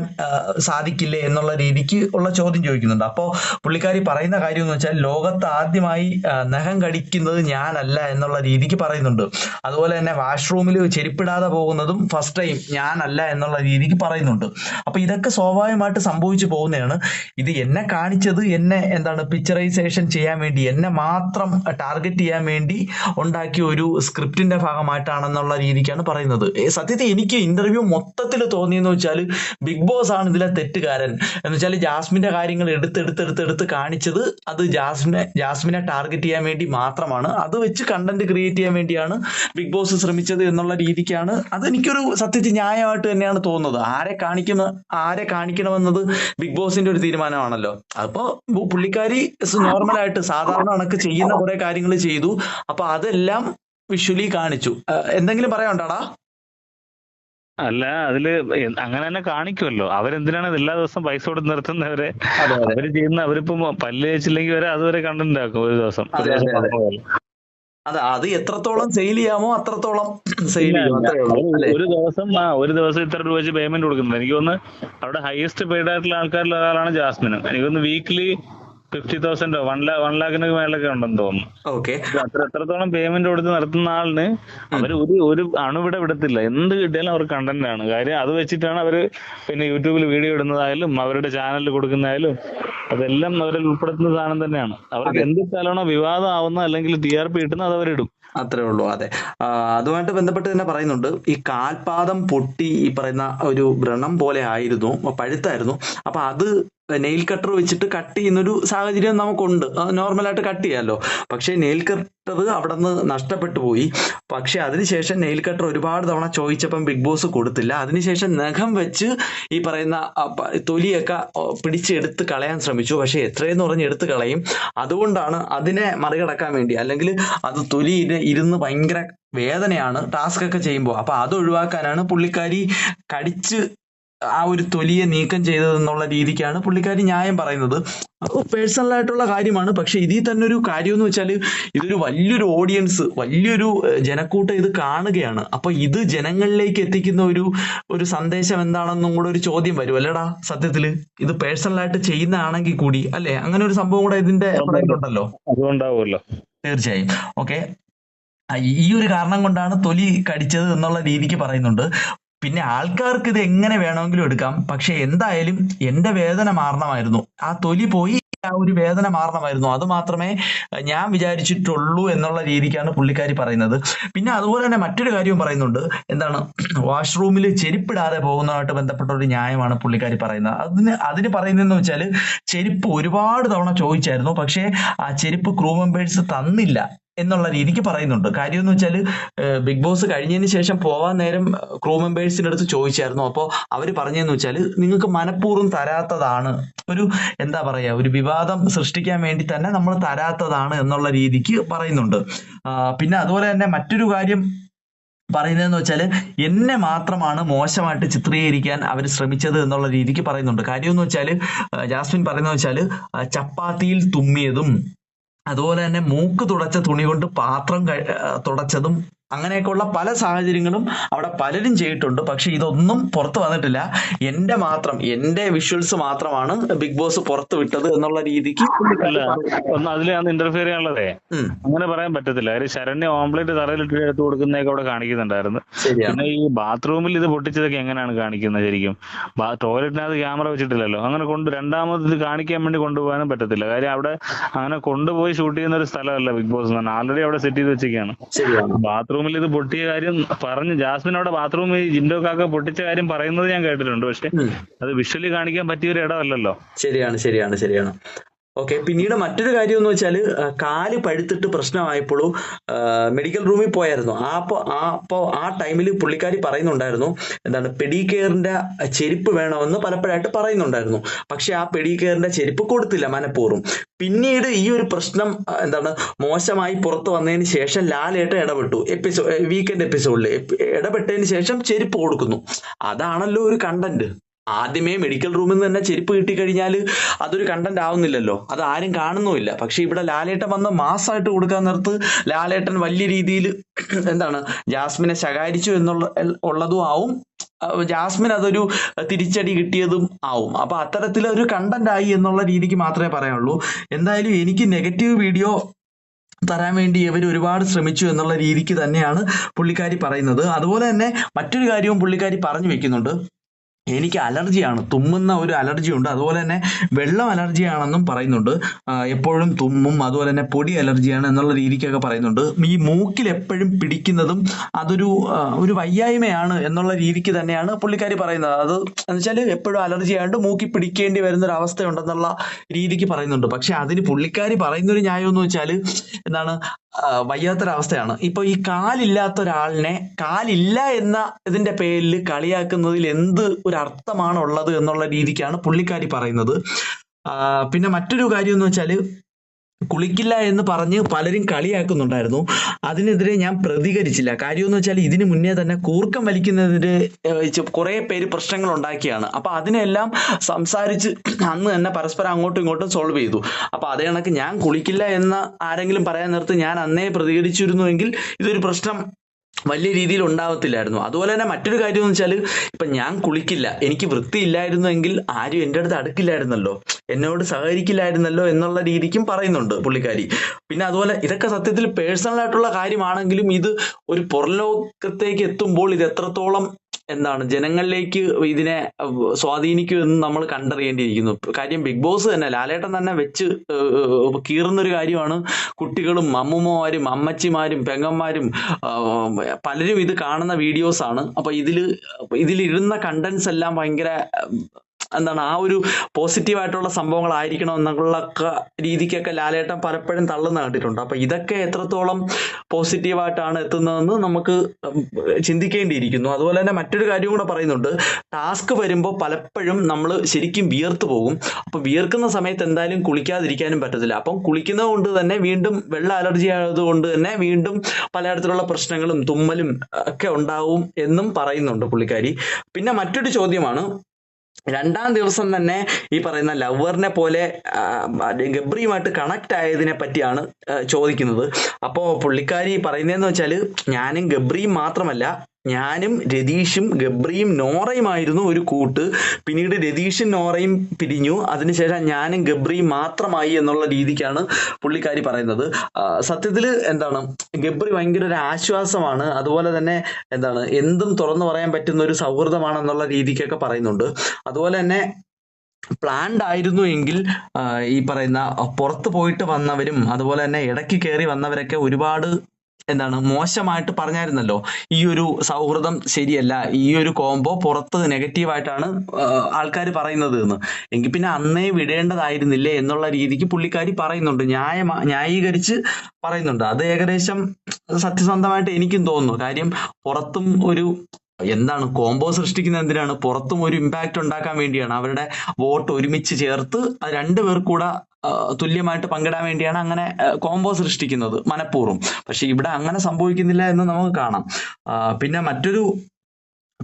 Speaker 1: സാധിക്കില്ലേ എന്നുള്ള രീതിക്ക് ഉള്ള ചോദ്യം ചോദിക്കുന്നുണ്ട്. അപ്പോൾ പുള്ളിക്കാരി പറയുന്ന കാര്യം എന്ന് വെച്ചാൽ ലോകത്ത് ആദ്യമായി നഖം കടിക്കുന്നത് ഞാനല്ല എന്നുള്ള രീതിക്ക് പറയുന്നുണ്ട്. അതുപോലെ തന്നെ വാഷ്റൂമിൽ ചെരുപ്പിടാതെ പോകുന്നതും ഫസ്റ്റ് ടൈം ഞാനല്ല എന്നുള്ള രീതിക്ക് പറയുന്നുണ്ട്. അപ്പൊ ഇതൊക്കെ സ്വാഭാവികമായിട്ട് സംഭവിച്ചു പോകുന്നതാണ്. ഇത് എന്നെ കാണിച്ചത് എന്നെ എന്താണ് പിക്ചറൈസേഷൻ ചെയ്യാൻ വേണ്ടി എന്നെ മാത്രം ടാർഗറ്റ് ചെയ്യാൻ വേണ്ടി ഉണ്ടാക്കിയ ഒരു സ്ക്രിപ്റ്റിന്റെ ഭാഗമായിട്ടാണെന്നുള്ള രീതിക്കാണ് പറയുന്നത്. സത്യത്തിൽ എനിക്ക് ഇന്റർവ്യൂ മൊത്തത്തിൽ തോന്നിയെന്ന് വെച്ചാൽ ബിഗ് ബോസ് ആണ് ഇതിലെ തെറ്റുകാരൻ. എന്ന് വെച്ചാൽ ജാസ്മിന്റെ കാര്യങ്ങൾ എടുത്തെടുത്തെടുത്തെടുത്ത് കാണിച്ചത് അത് ജാസ്മിനെ ജാസ്മിനെ ടാർഗറ്റ് ചെയ്യാൻ വേണ്ടി മാത്രമാണ്. അത് വെച്ച് കണ്ടന്റ് ക്രിയേറ്റ് ചെയ്യാൻ വേണ്ടിയാണ് ബിഗ് ബോസ് ശ്രമിച്ചത് എന്നുള്ള രീതിക്കാണ്. അത് എനിക്കൊരു സത്യത്തിൽ ന്യായമായിട്ട് തന്നെയാണ് തോന്നുന്നത്. ആരെ കാണിക്കുന്ന ആരെ കാണിക്കണമെന്നത് ബിഗ് ബോസിന്റെ ഒരു തീരുമാനമാണല്ലോ. അപ്പോ പുള്ളിക്കാരി നോർമൽ ആയിട്ട് സാധാരണ കണക്ക് ചെയ്യുന്ന കുറെ കാര്യങ്ങൾ ചെയ്തു. അപ്പൊ അതെല്ലാം വിഷ്വലി കാണിച്ചു. എന്തെങ്കിലും പറയാനുണ്ടാടാ
Speaker 2: അല്ല അതിൽ അങ്ങനെ തന്നെ കാണിക്കുമല്ലോ. അവരെന്തിനാണ് എല്ലാ ദിവസം പൈസ കൊടുത്ത് നിർത്തുന്നവരെ? അവർ ചെയ്യുന്ന അവരിപ്പോ പല്ല് തേച്ചില്ലെങ്കിൽ വരെ അതുവരെ കണ്ടന്റ് ആക്കും ഒരു ദിവസം
Speaker 1: അതെ, അതെ, എത്രത്തോളം സെയിൽ ചെയ്യാമോ അത്രത്തോളം സെയിൽ
Speaker 2: ഒരു ദിവസം ആ ഒരു ദിവസം ഇത്ര രൂപ വെച്ച് പേയ്മെന്റ് കൊടുക്കുന്നത്. എനിക്ക് തോന്നുന്നു അവിടെ ഹയസ്റ്റ് പെയ്ഡ് ആയിട്ടുള്ള ആൾക്കാരിൽ ഒരാളാണ് ജാസ്മിനും. എനിക്ക് തോന്നുന്നു വീക്ക്ലി ഫിഫ്റ്റി തൗസൻഡോ? വൺ ലാ വൺ ലാഖിന് മേലൊക്കെ ഉണ്ടെന്ന് തോന്നുന്നു.
Speaker 1: ഓക്കെ.
Speaker 2: അത്ര എത്രത്തോളം പേയ്മെന്റ് കൊടുത്ത് നടത്തുന്ന ആളിന് അവർ ഒരു ഒരു അണുവിടെ വിടത്തില്ല. എന്ത് കിട്ടിയാലും അവർ കണ്ടന്റ് ആണ്. കാര്യം അത് വെച്ചിട്ടാണ് അവർ പിന്നെ യൂട്യൂബിൽ വീഡിയോ ഇടുന്നതായാലും അവരുടെ ചാനലിൽ കൊടുക്കുന്നതായാലും അതെല്ലാം അവരിൽ ഉൾപ്പെടുത്തുന്ന സാധനം തന്നെയാണ്. അവർക്ക് എന്ത് സ്ഥലമാണോ വിവാദം ആവുന്ന അല്ലെങ്കിൽ ടി ആർ പി കിട്ടുന്ന അത് അവരിടും.
Speaker 1: അത്രേ ഉള്ളൂ. അതെ. അതുമായിട്ട് ബന്ധപ്പെട്ട് തന്നെ പറയുന്നുണ്ട് ഈ കാൽപാദം പൊട്ടി ഈ പറയുന്ന ഒരു വ്രണം പോലെ ആയിരുന്നു പഴുത്തായിരുന്നു. അപ്പൊ അത് നെയിൽ കട്ടർ വെച്ചിട്ട് കട്ട് ചെയ്യുന്നൊരു സാഹചര്യം നമുക്കുണ്ട്. നോർമലായിട്ട് കട്ട് ചെയ്യാമല്ലോ പക്ഷേ നെയിൽ കട്ടർ അവിടെ നിന്ന് നഷ്ടപ്പെട്ടു പോയി. പക്ഷെ അതിനുശേഷം നെയിൽ കട്ടർ ഒരുപാട് തവണ ചോദിച്ചപ്പം ബിഗ് ബോസ് കൊടുത്തില്ല. അതിനുശേഷം നഖം വെച്ച് ഈ പറയുന്ന തൊലിയൊക്കെ പിടിച്ചെടുത്ത് കളയാൻ ശ്രമിച്ചു. പക്ഷേ എത്രയെന്ന് പറഞ്ഞ് എടുത്ത് കളയും. അതുകൊണ്ടാണ് അതിനെ മറികടക്കാൻ വേണ്ടി. അല്ലെങ്കിൽ അത് തൊലി ഇര- ഇരുന്ന് ഭയങ്കര വേദനയാണ് ടാസ്ക് ഒക്കെ ചെയ്യുമ്പോൾ. അപ്പൊ അത് ഒഴിവാക്കാനാണ് പുള്ളിക്കാരി കടിച്ച് ആ ഒരു തൊലിയെ നീക്കം ചെയ്തതെന്നുള്ള രീതിക്കാണ് പുള്ളിക്കാരി ന്യായം പറയുന്നത്. പേഴ്സണൽ ആയിട്ടുള്ള കാര്യമാണ്. പക്ഷെ ഇതിൽ തന്നെ ഒരു കാര്യം എന്ന് വെച്ചാൽ ഇതൊരു വലിയൊരു ഓഡിയൻസ് വലിയൊരു ജനക്കൂട്ടം ഇത് കാണുകയാണ്. അപ്പൊ ഇത് ജനങ്ങളിലേക്ക് എത്തിക്കുന്ന ഒരു ഒരു സന്ദേശം എന്താണെന്നും കൂടെ ഒരു ചോദ്യം വരും. അല്ലേടാ സത്യത്തിൽ ഇത് പേഴ്സണൽ ആയിട്ട് ചെയ്യുന്നതാണെങ്കിൽ കൂടി അല്ലെ? അങ്ങനെ ഒരു സംഭവം കൂടെ ഇതിന്റെ
Speaker 2: ഉണ്ടല്ലോ
Speaker 1: തീർച്ചയായും. ഓക്കെ. ഈ ഒരു കാരണം കൊണ്ടാണ് തൊലി കടിച്ചത് എന്നുള്ള രീതിക്ക് പറയുന്നുണ്ട്. പിന്നെ ആൾക്കാർക്ക് ഇത് എങ്ങനെ വേണമെങ്കിലും എടുക്കാം. പക്ഷെ എന്തായാലും എന്റെ വേദന മാറണമായിരുന്നു. ആ തൊലി പോയി ആ ഒരു വേദന മാറണമായിരുന്നു. അത് മാത്രമേ ഞാൻ വിചാരിച്ചിട്ടുള്ളൂ എന്നുള്ള രീതിക്കാണ് പുള്ളിക്കാരി പറയുന്നത്. പിന്നെ അതുപോലെ തന്നെ മറ്റൊരു കാര്യവും പറയുന്നുണ്ട്. എന്താണ് വാഷ്റൂമിൽ ചെരുപ്പിടാതെ പോകുന്നതായിട്ട് ബന്ധപ്പെട്ട ഒരു ന്യായമാണ് പുള്ളിക്കാരി പറയുന്നത്. അതിന് അതിന് പറയുന്നതെന്ന് വെച്ചാൽ ചെരുപ്പ് ഒരുപാട് തവണ ചോദിച്ചായിരുന്നു. പക്ഷേ ആ ചെരുപ്പ് ക്രൂ മെമ്പേഴ്സ് തന്നില്ല. എന്നുള്ള രീതിക്ക് പറയുന്നുണ്ട്. കാര്യം എന്ന് വെച്ചാൽ ബിഗ് ബോസ് കഴിഞ്ഞതിന് ശേഷം പോവാൻ നേരം ക്രൂ മെമ്പേഴ്സിന്റെ അടുത്ത് ചോദിച്ചായിരുന്നു. അപ്പോൾ അവർ പറഞ്ഞതെന്ന് വെച്ചാൽ നിങ്ങൾക്ക് മനഃപൂർവം തരാത്തതാണ്. ഒരു എന്താ പറയുക ഒരു വിവാദം സൃഷ്ടിക്കാൻ വേണ്ടി തന്നെ നമ്മൾ തരാത്തതാണ് എന്നുള്ള രീതിക്ക് പറയുന്നുണ്ട്. പിന്നെ അതുപോലെ തന്നെ മറ്റൊരു കാര്യം പറയുന്നതെന്ന് വെച്ചാൽ എന്നെ മാത്രമാണ് മോശമായിട്ട് ചിത്രീകരിക്കാൻ അവർ ശ്രമിച്ചത് എന്നുള്ള രീതിക്ക് പറയുന്നുണ്ട്. കാര്യം എന്ന് വെച്ചാൽ ജാസ്മിൻ പറയുന്നത് വെച്ചാൽ ചപ്പാത്തിയിൽ തുമ്മിയതും അതുപോലെ തന്നെ മൂക്ക് തുടച്ച തുണി കൊണ്ട് പാത്രം തുടച്ചതും അങ്ങനെയൊക്കെയുള്ള പല സാഹചര്യങ്ങളും അവിടെ പലരും ചെയ്തിട്ടുണ്ട്. പക്ഷെ ഇതൊന്നും പുറത്തു വന്നിട്ടില്ല. എന്റെ മാത്രം എന്റെ വിഷ്വൽസ് മാത്രമാണ് ബിഗ് ബോസ് പുറത്തു വിട്ടത് എന്നുള്ള രീതിക്ക്
Speaker 2: അതിൽ ഇന്റർഫിയർ ചെയ്യാനുള്ളതേ. അങ്ങനെ പറയാൻ പറ്റത്തില്ല. കാര്യം ശരണ്യ ഓംപ്ലേറ്റ് തറയിലിട്ട് എടുത്ത് കൊടുക്കുന്നതൊക്കെ അവിടെ കാണിക്കുന്നുണ്ടായിരുന്നു. പിന്നെ ഈ ബാത്റൂമിൽ ഇത് പൊട്ടിച്ചതൊക്കെ എങ്ങനെയാണ് കാണിക്കുന്നത് ശരിക്കും? ടോയ്ലറ്റിനകത്ത് ക്യാമറ വെച്ചിട്ടില്ലല്ലോ. അങ്ങനെ കൊണ്ട് രണ്ടാമത് ഇത് കാണിക്കാൻ വേണ്ടി കൊണ്ടുപോകാനും പറ്റത്തില്ല. കാര്യം അവിടെ അങ്ങനെ കൊണ്ടുപോയി ഷൂട്ട് ചെയ്യുന്ന ഒരു സ്ഥലമല്ല ബിഗ് ബോസ് എന്ന് പറഞ്ഞാൽ. ആൾറെഡി അവിടെ സെറ്റ് ചെയ്ത് വെച്ചിരിക്കുകയാണ്.
Speaker 1: ശരിയാണ്.
Speaker 2: ബാത്റൂമിൽ ഇത് പൊട്ടിയ കാര്യം പറഞ്ഞു ജാസ്മിൻ അവിടെ ബാത്റൂമിൽ ജിൻഡോ കാക്ക പൊട്ടിച്ച കാര്യം പറയുന്നത് ഞാൻ കേട്ടിട്ടുണ്ട്. പക്ഷെ അത് വിഷ്വലി കാണിക്കാൻ പറ്റിയ ഒരു ഇടമല്ലല്ലോ.
Speaker 1: ശരിയാണ് ശരിയാണ് ശരിയാണ്. ഓക്കെ പിന്നീട് മറ്റൊരു കാര്യം എന്ന് വെച്ചാൽ കാൽ പഴുത്തിട്ട് പ്രശ്നമായപ്പോഴും മെഡിക്കൽ റൂമിൽ പോയായിരുന്നു. ആ അപ്പോൾ ആ അപ്പോൾ ആ ടൈമിൽ പുള്ളിക്കാരി പറയുന്നുണ്ടായിരുന്നു എന്താണ് പെഡികെയറിന്റെ ചെരുപ്പ് വേണമെന്ന് പലപ്പോഴായിട്ട് പറയുന്നുണ്ടായിരുന്നു. പക്ഷെ ആ പെഡികെയറിന്റെ ചെരുപ്പ് കൊടുത്തില്ല മനഃപൂർവം. പിന്നീട് ഈ ഒരു പ്രശ്നം എന്താണ് മോശമായി പുറത്തു വന്നതിന് ശേഷം ലാലേട്ട ഇടപെട്ടു. എപ്പിസോഡ് വീക്കെൻഡ് എപ്പിസോഡിൽ ഇടപെട്ടതിന് ശേഷം ചെരുപ്പ് കൊടുക്കുന്നു. അതാണല്ലോ ഒരു കണ്ടന്റ് ആദ്യമേ മെഡിക്കൽ റൂമിൽ നിന്ന് തന്നെ ചെരുപ്പ് കിട്ടിക്കഴിഞ്ഞാൽ അതൊരു കണ്ടന്റ് ആവുന്നില്ലല്ലോ. അത് ആരും കാണുന്നുമില്ല. പക്ഷെ ഇവിടെ ലാലേട്ടൻ വന്ന് മാസമായിട്ട് കൊടുക്കാൻ നേരത്ത് ലാലേട്ടൻ വലിയ രീതിയിൽ എന്താണ് ജാസ്മിനെ ശകാരിച്ചു എന്നുള്ള ഉള്ളതും ആവും. ജാസ്മിൻ അതൊരു തിരിച്ചടി കിട്ടിയതും ആവും. അപ്പൊ അത്തരത്തിൽ ഒരു കണ്ടന്റ് ആയി എന്നുള്ള രീതിക്ക് മാത്രമേ പറയാനുള്ളൂ എന്തായാലും എനിക്ക് നെഗറ്റീവ് വീഡിയോ തരാൻ വേണ്ടി ഇവർ ഒരുപാട് ശ്രമിച്ചു എന്നുള്ള രീതിക്ക് തന്നെയാണ് പുള്ളിക്കാരി പറയുന്നത്. അതുപോലെ തന്നെ മറ്റൊരു കാര്യവും പുള്ളിക്കാരി പറഞ്ഞു വെക്കുന്നുണ്ട്. എനിക്ക് അലർജിയാണ്. തുമ്മുന്ന ഒരു അലർജി ഉണ്ട്. അതുപോലെ തന്നെ വെള്ളം അലർജിയാണെന്നും പറയുന്നുണ്ട്. എപ്പോഴും തുമ്മും അതുപോലെ തന്നെ പൊടി അലർജിയാണ് എന്നുള്ള രീതിക്കൊക്കെ പറയുന്നുണ്ട്. ഈ മൂക്കിൽ എപ്പോഴും പിടിക്കുന്നതും അതൊരു ഒരു വയ്യായ്മയാണ് എന്നുള്ള രീതിക്ക് തന്നെയാണ് പുള്ളിക്കാരി പറയുന്നത്. അത് എന്ന് വെച്ചാൽ എപ്പോഴും അലർജി ആയതുകൊണ്ട് മൂക്കി പിടിക്കേണ്ടി വരുന്ന ഒരു അവസ്ഥയുണ്ടെന്നുള്ള രീതിക്ക് പറയുന്നുണ്ട്. പക്ഷെ അതിന് പുള്ളിക്കാരി പറയുന്നൊരു ന്യായം എന്ന് വെച്ചാൽ എന്താണ്? വയ്യാത്തൊരവസ്ഥയാണ്. ഇപ്പൊ ഈ കാലില്ലാത്ത ഒരാളിനെ കാലില്ല എന്ന ഇതിന്റെ പേരിൽ കളിയാക്കുന്നതിൽ എന്ത് ഒരു അർത്ഥമാണ് ഉള്ളത് എന്നുള്ള രീതിക്കാണ് പുള്ളിക്കാരി പറയുന്നത്. പിന്നെ മറ്റൊരു കാര്യം എന്ന് വെച്ചാൽ കുളിക്കില്ല എന്ന് പറഞ്ഞ് പലരും കളിയാക്കുന്നുണ്ടായിരുന്നു. അതിനെതിരെ ഞാൻ പ്രതികരിച്ചില്ല. കാര്യമെന്ന് വെച്ചാൽ ഇതിനു മുന്നേ തന്നെ കൂർക്കം വലിക്കുന്നതിന് കുറെ പേര് പ്രശ്നങ്ങൾ ഉണ്ടാക്കിയാണ്. അപ്പൊ അതിനെല്ലാം സംസാരിച്ച് അന്ന് തന്നെ പരസ്പരം അങ്ങോട്ടും ഇങ്ങോട്ടും സോൾവ് ചെയ്തു. അപ്പൊ അതേ കണക്ക് ഞാൻ കുളിക്കില്ല എന്ന് ആരെങ്കിലും പറയാൻ നേരത്ത് ഞാൻ അന്നേ പ്രതികരിച്ചിരുന്നുവെങ്കിൽ ഇതൊരു പ്രശ്നം വലിയ രീതിയിൽ ഉണ്ടാവത്തില്ലായിരുന്നു. അതുപോലെ തന്നെ മറ്റൊരു കാര്യം എന്ന് വെച്ചാൽ ഇപ്പൊ ഞാൻ കുളിക്കില്ല. എനിക്ക് വൃത്തിയില്ലായിരുന്നെങ്കിൽ ആരും എന്റെ അടുത്ത് അടുക്കില്ലായിരുന്നല്ലോ. എന്നോട് സഹകരിക്കില്ലായിരുന്നല്ലോ എന്നുള്ള രീതിക്കും പറയുന്നുണ്ട് പുള്ളിക്കാരി. പിന്നെ അതുപോലെ ഇതൊക്കെ സത്യത്തിൽ പേഴ്സണൽ ആയിട്ടുള്ള കാര്യമാണെങ്കിലും ഇത് ഒരു പുറലോകത്തേക്ക് എത്തുമ്പോൾ ഇത് എത്രത്തോളം എന്താണ് ജനങ്ങളിലേക്ക് ഇതിനെ സ്വാധീനിക്കൂ സ്വാധീനിക്കുമെന്ന് നമ്മൾ കണ്ടറിയേണ്ടിയിരിക്കുന്നു. കാര്യം ബിഗ് ബോസ് തന്നെ ലാലേട്ടൻ തന്നെ വെച്ച് കീറുന്നൊരു കാര്യമാണ് കുട്ടികളും അമ്മുമ്മമാരും അമ്മച്ചിമാരും പെങ്ങന്മാരും പലരും ഇത് കാണുന്ന വീഡിയോസ് ആണ് അപ്പൊ ഇതിൽ ഇതിലിരുന്ന കണ്ടന്റ്സ് എല്ലാം ഭയങ്കര എന്താണ് ആ ഒരു പോസിറ്റീവായിട്ടുള്ള സംഭവങ്ങളായിരിക്കണം എന്നുള്ള രീതിക്കൊക്കെ ലാലേട്ടൻ പലപ്പോഴും തള്ളുന്ന കണ്ടിട്ടുണ്ട്. അപ്പൊ ഇതൊക്കെ എത്രത്തോളം പോസിറ്റീവായിട്ടാണ് എത്തുന്നതെന്ന് നമുക്ക് ചിന്തിക്കേണ്ടിയിരിക്കുന്നു. അതുപോലെ തന്നെ മറ്റൊരു കാര്യം കൂടെ പറയുന്നുണ്ട്. ടാസ്ക് വരുമ്പോൾ പലപ്പോഴും നമ്മൾ ശരിക്കും വിയർത്ത് പോകും. അപ്പൊ വിയർക്കുന്ന സമയത്ത് എന്തായാലും കുളിക്കാതിരിക്കാനും പറ്റത്തില്ല. അപ്പം കുളിക്കുന്നത് കൊണ്ട് തന്നെ വീണ്ടും വെള്ള അലർജി ആയതുകൊണ്ട് തന്നെ വീണ്ടും പലതരത്തിലുള്ള പ്രശ്നങ്ങളും തുമ്മലും ഒക്കെ ഉണ്ടാവും എന്നും പറയുന്നുണ്ട് പുള്ളിക്കാരി. പിന്നെ മറ്റൊരു ചോദ്യമാണ് രണ്ടാം ദിവസം തന്നെ ഈ പറയുന്ന ലവറിനെ പോലെ ഗബ്രിയുമായിട്ട് കണക്ട് ആയതിനെ പറ്റിയാണ് ചോദിക്കുന്നത്. അപ്പോൾ പുള്ളിക്കാരി പറയുന്നതെന്ന് വെച്ചാൽ ഞാനും ഗബ്രിയും മാത്രമല്ല ഞാനും രതീഷും ഗബ്രിയും നോറയുമായിരുന്നു ഒരു കൂട്ട്. പിന്നീട് രതീഷും നോറയും പിരിഞ്ഞു. അതിനുശേഷം ഞാനും ഗബ്രിയും മാത്രമായി എന്നുള്ള രീതിക്കാണ് പുള്ളിക്കാരി പറയുന്നത്. സത്യത്തിൽ എന്താണ് ഗബ്രി ഭയങ്കര ഒരു ആശ്വാസമാണ്. അതുപോലെ തന്നെ എന്താണ് എന്തും തുറന്നു പറയാൻ പറ്റുന്ന ഒരു സൗഹൃദമാണെന്നുള്ള രീതിക്കൊക്കെ പറയുന്നുണ്ട്. അതുപോലെ തന്നെ പ്ലാൻഡ് ആയിരുന്നു എങ്കിൽ ഈ പറയുന്ന പുറത്ത് പോയിട്ട് വന്നവരും അതുപോലെ തന്നെ ഇടയ്ക്ക് കയറി വന്നവരൊക്കെ ഒരുപാട് എന്താണ് മോശമായിട്ട് പറഞ്ഞായിരുന്നല്ലോ. ഈ ഒരു സൗഹൃദം ശരിയല്ല. ഈ ഒരു കോംബോ പുറത്ത് നെഗറ്റീവായിട്ടാണ് ആൾക്കാർ പറയുന്നത് എന്ന്. എങ്കിൽ പിന്നെ അന്നേ വിടേണ്ടതായിരുന്നില്ലേ എന്നുള്ള രീതിക്ക് പുള്ളിക്കാരി പറയുന്നുണ്ട്. ന്യായ ന്യായീകരിച്ച് പറയുന്നുണ്ട്. അത് ഏകദേശം സത്യസന്ധമായിട്ട് എനിക്കും തോന്നുന്നു. കാര്യം പുറത്തും ഒരു എന്താണ് കോംബോ സൃഷ്ടിക്കുന്നത് എന്തിനാണ്? പുറത്തും ഒരു ഇമ്പാക്റ്റ് ഉണ്ടാക്കാൻ വേണ്ടിയാണ്. അവരുടെ വോട്ട് ഒരുമിച്ച് ചേർത്ത് രണ്ടുപേർ കൂടെ തുല്യമായിട്ട് പങ്കിടാൻ വേണ്ടിയാണ് അങ്ങനെ കോംബോ സൃഷ്ടിക്കുന്നത് മനഃപൂർവം. പക്ഷെ ഇവിടെ അങ്ങനെ സംഭവിക്കുന്നില്ല എന്ന് നമുക്ക് കാണാം. പിന്നെ മറ്റൊരു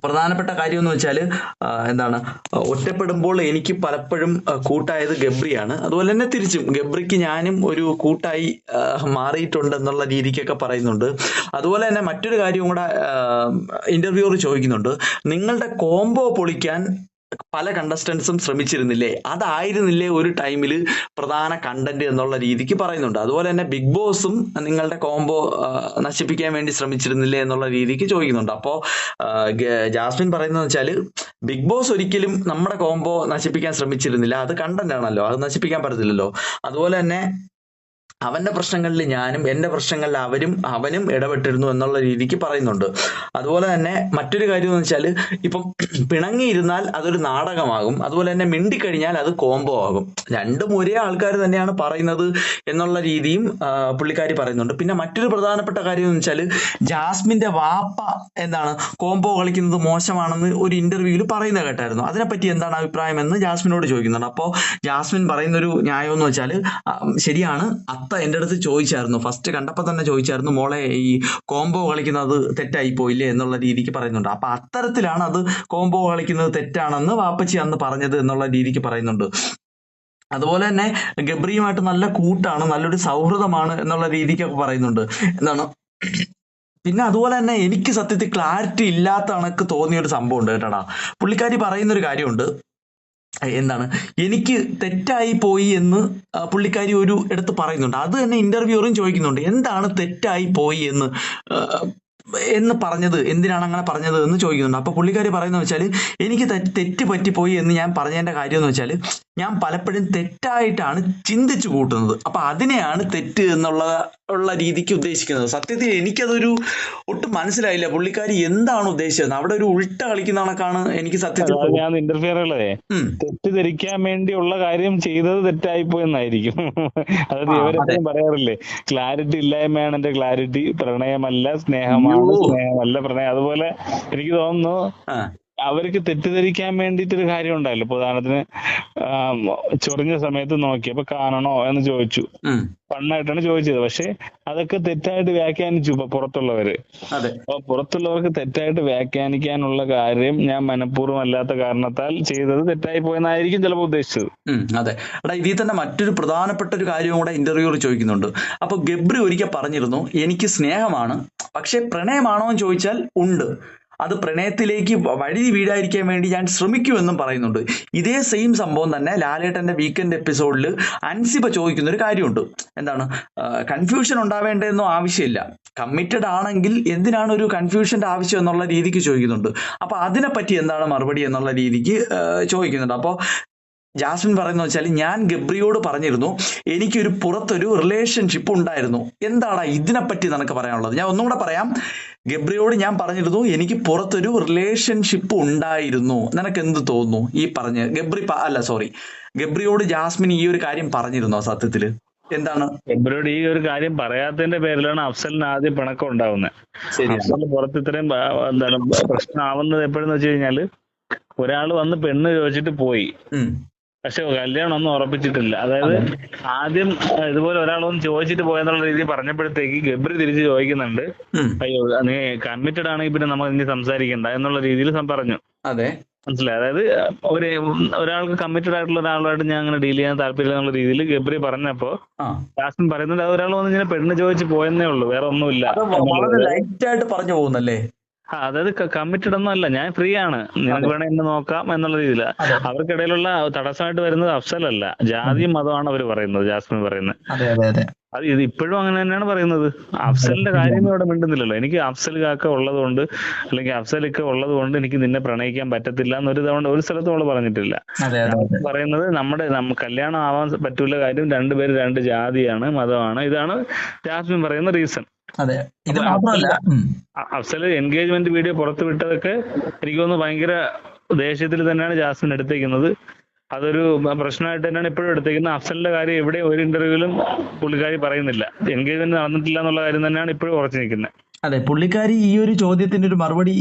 Speaker 1: പ്രധാനപ്പെട്ട കാര്യം എന്ന് വെച്ചാൽ എന്താണ് ഒറ്റപ്പെടുമ്പോൾ എനിക്ക് പലപ്പോഴും കൂട്ടായത് ഗബ്രിയാണ്. അതുപോലെ തന്നെ തിരിച്ചും ഗബ്രിക്ക് ഞാനും ഒരു കൂട്ടായി മാറിയിട്ടുണ്ട് എന്നുള്ള രീതിക്കൊക്കെ പറയുന്നുണ്ട്. അതുപോലെ തന്നെ മറ്റൊരു കാര്യം കൂടെ ഇന്റർവ്യൂർ ചോദിക്കുന്നുണ്ട്. നിങ്ങളുടെ കോംബോ പൊളിക്കാൻ പല കണ്ടസ്റ്റൻസും ശ്രമിച്ചിരുന്നില്ലേ? അതായിരുന്നില്ലേ ഒരു ടൈമിൽ പ്രധാന കണ്ടന്റ് എന്നുള്ള രീതിക്ക് പറയുന്നുണ്ട്. അതുപോലെ തന്നെ ബിഗ് ബോസും നിങ്ങളുടെ കോംബോ നശിപ്പിക്കാൻ വേണ്ടി ശ്രമിച്ചിരുന്നില്ലേ എന്നുള്ള രീതിക്ക് ചോദിക്കുന്നുണ്ട്. അപ്പോൾ ജാസ്മിൻ പറയുന്നത് വെച്ചാൽ ബിഗ് ബോസ് ഒരിക്കലും നമ്മുടെ കോംബോ നശിപ്പിക്കാൻ ശ്രമിച്ചിരുന്നില്ല. അത് കണ്ടന്റ് ആണല്ലോ. അത് നശിപ്പിക്കാൻ പറ്റത്തില്ലല്ലോ. അതുപോലെ തന്നെ അവന്റെ പ്രശ്നങ്ങളിൽ ഞാനും എന്റെ പ്രശ്നങ്ങളിൽ അവരും അവനും ഇടപെട്ടിരുന്നു എന്നുള്ള രീതിക്ക് പറയുന്നുണ്ട്. അതുപോലെ തന്നെ മറ്റൊരു കാര്യം എന്ന് വെച്ചാൽ ഇപ്പം പിണങ്ങിയിരുന്നാൽ അതൊരു നാടകമാകും. അതുപോലെ തന്നെ മിണ്ടിക്കഴിഞ്ഞാൽ അത് കോംബോ ആകും. രണ്ടും ഒരേ ആൾക്കാർ തന്നെയാണ് പറയുന്നത് എന്നുള്ള രീതിയും പുള്ളിക്കാരി പറയുന്നുണ്ട്. പിന്നെ മറ്റൊരു പ്രധാനപ്പെട്ട കാര്യം എന്ന് വെച്ചാൽ ജാസ്മിന്റെ വാപ്പ എന്താണ് കോംബോ കളിക്കുന്നത് മോശമാണെന്ന് ഒരു ഇന്റർവ്യൂവിൽ പറയുന്ന കേട്ടായിരുന്നു. അതിനെപ്പറ്റി എന്താണ് അഭിപ്രായം എന്ന് ജാസ്മിനോട് ചോദിക്കുന്നുണ്ട്. അപ്പോൾ ജാസ്മിൻ പറയുന്നൊരു ന്യായം എന്ന് വെച്ചാൽ ശരിയാണ് അത്ത എന്റെ അടുത്ത് ചോദിച്ചായിരുന്നു. ഫസ്റ്റ് കണ്ടപ്പോൾ തന്നെ ചോദിച്ചായിരുന്നു മോളെ ഈ കോംബോ കളിക്കുന്നത് തെറ്റായി പോയില്ലേ? എന്നുള്ള രീതിക്ക് പറയുന്നുണ്ട്. അപ്പൊ അത്തരത്തിലാണ് അത് കോംബോ കളിക്കുന്നത് തെറ്റാണെന്ന് വാപ്പച്ചി അന്ന് പറഞ്ഞത് എന്നുള്ള രീതിക്ക് പറയുന്നുണ്ട്. അതുപോലെ തന്നെ ഗബ്രിയുമായിട്ട് നല്ല കൂട്ടാണ് നല്ലൊരു സൗഹൃദമാണ് എന്നുള്ള രീതിക്കൊക്കെ പറയുന്നുണ്ട്. എന്താണ്? പിന്നെ അതുപോലെ തന്നെ എനിക്ക് സത്യത്തിൽ ക്ലാരിറ്റി ഇല്ലാത്ത കണക്ക് തോന്നിയ ഒരു സംഭവം ഉണ്ട് കേട്ടടാ. പുള്ളിക്കാരി പറയുന്നൊരു കാര്യമുണ്ട്. എന്താണ്? എനിക്ക് തെറ്റായി പോയി എന്ന് പുള്ളിക്കാരി ഒരു എടുത്ത് പറയുന്നുണ്ട്. അത് തന്നെ ഇന്റർവ്യൂറും ചോദിക്കുന്നുണ്ട്. എന്താണ് തെറ്റായി പോയി എന്ന്? എന്ന് പറഞ്ഞത് എന്തിനാണ് അങ്ങനെ പറഞ്ഞത് എന്ന് ചോദിക്കുന്നുണ്ട്. അപ്പോൾ പുള്ളിക്കാരി പറയുന്നത് വെച്ചാൽ എനിക്ക് തെറ്റ് പറ്റിപ്പോയി എന്ന് ഞാൻ പറഞ്ഞതിന്റെ കാര്യം എന്ന് വെച്ചാൽ ഞാൻ പലപ്പോഴും തെറ്റായിട്ടാണ് ചിന്തിച്ചു കൂട്ടുന്നത്. അപ്പൊ അതിനെയാണ് തെറ്റ് എന്നുള്ള ഉള്ള രീതിക്ക് ഉദ്ദേശിക്കുന്നത്. സത്യത്തിൽ എനിക്കതൊരു ഒട്ടും മനസ്സിലായില്ല. പുള്ളിക്കാരി എന്താണ് ഉദ്ദേശിച്ചത് അവിടെ ഒരു ഉൾട്ട കളിക്കുന്ന കണക്കാണ് എനിക്ക് സത്യത്തിൽ
Speaker 2: ഞാൻ ഇന്റർഫിയർ ഉള്ളതേ
Speaker 1: തെറ്റ്
Speaker 2: തെറ്റിദ്ധരിക്കാൻ വേണ്ടിയുള്ള കാര്യം ചെയ്തത് തെറ്റായി പോയെന്നായിരിക്കും അതായത്
Speaker 1: ഇവരെ
Speaker 2: ഇവരെപ്പോഴും പറയാറില്ലേ ക്ലാരിറ്റി ഇല്ലായ്മയാണ് എന്റെ ക്ലാരിറ്റി പ്രണയമല്ല സ്നേഹമാണ്. സ്നേഹമല്ല പ്രണയം. അതുപോലെ എനിക്ക് തോന്നുന്നു അവർക്ക് തെറ്റിദ്ധരിക്കാൻ വേണ്ടിയിട്ടൊരു കാര്യം ഉണ്ടായില്ല ഇപ്പൊ ഉദാഹരണത്തിന് ചൊറിഞ്ഞ സമയത്ത് നോക്കിയപ്പോ കാണണോ എന്ന് ചോദിച്ചു. പണ്ണായിട്ടാണ് ചോദിച്ചത്. പക്ഷെ അതൊക്കെ തെറ്റായിട്ട് വ്യാഖ്യാനിച്ചു ഇപ്പൊ പുറത്തുള്ളവര്.
Speaker 1: അതെ.
Speaker 2: അപ്പൊ പുറത്തുള്ളവർക്ക് തെറ്റായിട്ട് വ്യാഖ്യാനിക്കാനുള്ള കാര്യം ഞാൻ മനഃപൂർവം അല്ലാത്ത കാരണത്താൽ ചെയ്തത് തെറ്റായി പോയെന്നായിരിക്കും ചിലപ്പോൾ ഉദ്ദേശിച്ചത്.
Speaker 1: അതെ. എടാ ഇതിൽ തന്നെ മറ്റൊരു പ്രധാനപ്പെട്ട ഒരു കാര്യവും കൂടെ ഇന്റർവ്യൂവിൽ ചോദിക്കുന്നുണ്ട്. അപ്പൊ ഗബ്രി ഒരിക്കൽ പറഞ്ഞിരുന്നു എനിക്ക് സ്നേഹമാണ് പക്ഷെ പ്രണയമാണോ എന്ന് ചോദിച്ചാൽ ഉണ്ട്. അത് പ്രണയത്തിലേക്ക് വഴി വീടായിരിക്കാൻ വേണ്ടി ഞാൻ ശ്രമിക്കുമെന്നും പറയുന്നുണ്ട്. ഇതേ സെയിം സംഭവം തന്നെ ലാലേട്ടന്റെ വീക്കെൻഡ് എപ്പിസോഡിൽ അൻസിബ ചോദിക്കുന്ന ഒരു കാര്യമുണ്ട്. എന്താണ്? കൺഫ്യൂഷൻ ഉണ്ടാവേണ്ടതെന്നോ ആവശ്യമില്ല. കമ്മിറ്റഡ് ആണെങ്കിൽ എന്തിനാണ് ഒരു കൺഫ്യൂഷന്റെ ആവശ്യം എന്നുള്ള രീതിക്ക് ചോദിക്കുന്നുണ്ട്. അപ്പൊ അതിനെപ്പറ്റി എന്താണ് മറുപടി എന്നുള്ള രീതിക്ക് ചോദിക്കുന്നുണ്ട്. അപ്പോൾ ജാസ്മിൻ പറയുന്ന വെച്ചാൽ ഞാൻ ഗബ്രിയോട് പറഞ്ഞിരുന്നു എനിക്കൊരു പുറത്തൊരു റിലേഷൻഷിപ്പ് ഉണ്ടായിരുന്നു. എന്താണ് ഇതിനെപ്പറ്റി നിനക്ക് പറയാനുള്ളത്? ഞാൻ ഒന്നുകൂടെ പറയാം. ഗബ്രിയോട് ഞാൻ പറഞ്ഞിരുന്നു എനിക്ക് പുറത്തൊരു റിലേഷൻഷിപ്പ് ഉണ്ടായിരുന്നു. നിനക്ക് എന്ത് തോന്നുന്നു ഈ പറഞ്ഞ്? ഗബ്രി അല്ല സോറി ഗബ്രിയോട് ജാസ്മിൻ ഈ ഒരു കാര്യം പറഞ്ഞിരുന്നു സത്യത്തിൽ? എന്താണ്?
Speaker 2: ഗബ്രിയോട് ഈ ഒരു കാര്യം പറയാത്തതിന്റെ പേരിലാണ് അഫ്സലിന് ആദ്യം പിണക്കം ഉണ്ടാവുന്നത് പുറത്ത് ഇത്രയും എന്താണ് പ്രശ്നമാവുന്നത് എപ്പോഴെന്ന് വെച്ച് കഴിഞ്ഞാൽ ഒരാൾ വന്ന് പെണ്ണ് ചോദിച്ചിട്ട് പോയി. പക്ഷെ കല്യാണം ഒന്നും ഉറപ്പിച്ചിട്ടില്ല. അതായത് ആദ്യം ഇതുപോലെ ഒരാൾ വന്ന് ചോദിച്ചിട്ട് പോയെന്നുള്ള രീതിയിൽ പറഞ്ഞപ്പോഴത്തേക്ക് ഗബ്രി തിരിച്ച് ചോദിക്കുന്നുണ്ട്. അയ്യോ നീ കമ്മിറ്റഡ് ആണെങ്കിൽ പിന്നെ നമ്മൾ ഇനി സംസാരിക്കണ്ട എന്നുള്ള രീതിയിൽ പറഞ്ഞു.
Speaker 1: അതെ.
Speaker 2: മനസ്സിലായി? അതായത് ഒരു ഒരാൾക്ക് കമ്മിറ്റഡ് ആയിട്ടുള്ള ഒരാളായിട്ട് ഞാൻ അങ്ങനെ ഡീൽ ചെയ്യാൻ താല്പര്യം എന്നുള്ള രീതിയിൽ ഗബ്രി പറഞ്ഞപ്പോ ജാസ്മിൻ പറയുന്നുണ്ട് അത് ഒരാൾ വന്ന് ഇങ്ങനെ പെണ്ണ് ചോദിച്ച് പോയെന്നേ ഉള്ളൂ വേറെ ഒന്നുമില്ല
Speaker 1: വളരെ ലൈറ്റ് ആയിട്ട് പറഞ്ഞു പോകുന്നല്ലേ?
Speaker 2: അതായത് കമ്മിറ്റഡ് ഒന്നും അല്ല ഞാൻ ഫ്രീ ആണ്. നിനക്ക് വേണേ എന്നെ നോക്കാം എന്നുള്ള
Speaker 1: രീതിയിൽ.
Speaker 2: അവർക്കിടയിലുള്ള തടസ്സമായിട്ട് വരുന്നത് അഫ്സലല്ല. ജാതിയും മതമാണ് അവർ പറയുന്നത് ജാസ്മിൻ പറയുന്നത്.
Speaker 1: അതെ
Speaker 2: ഇത് ഇപ്പോഴും അങ്ങനെ തന്നെയാണ് പറയുന്നത്. അഫ്സലിന്റെ കാര്യം ഇവിടെ മിണ്ടുന്നില്ലല്ലോ. എനിക്ക് അഫ്സൽ കാക്ക ഉള്ളത് കൊണ്ട് അല്ലെങ്കിൽ അഫ്സലിക്ക ഉള്ളത് കൊണ്ട് എനിക്ക് നിന്നെ പ്രണയിക്കാൻ പറ്റത്തില്ല എന്നൊരു തവണ ഒരു സ്ഥലത്തും അവൾ പറഞ്ഞിട്ടില്ല. പറയുന്നത് നമ്മുടെ നമ്മ കല്യാണം ആവാൻ പറ്റൂല കാര്യം രണ്ടുപേര് രണ്ട് ജാതിയാണ് മതമാണ്. ഇതാണ് ജാസ്മിൻ പറയുന്ന റീസൺ
Speaker 1: അതെ. ഇത് മാത്രമല്ല.
Speaker 2: അഫ്സൽ എൻഗേജ്മെന്റ് വീഡിയോ പുറത്തു വിട്ടതൊക്കെ എനിക്ക് തോന്നുന്നു ഭയങ്കര ദേഷ്യത്തിൽ തന്നെയാണ് ജാസ്മിൻ എടുത്തേക്കുന്നത്. അതൊരു പ്രശ്നമായിട്ട് തന്നെയാണ് ഇപ്പോഴും എടുത്തേക്കുന്നത്. അഫ്സലിന്റെ കാര്യം എവിടെ ഒരു ഇന്റർവ്യൂലും പുള്ളിക്കാരി പറയുന്നില്ല. എൻഗേജ്മെന്റ് നടന്നിട്ടില്ല എന്നുള്ള കാര്യം തന്നെയാണ് ഇപ്പോഴും ഉറച്ചു നിൽക്കുന്നത്.
Speaker 1: അതെ പുള്ളിക്കാരി ഈ ഒരു ചോദ്യത്തിന്റെ ഒരു മറുപടി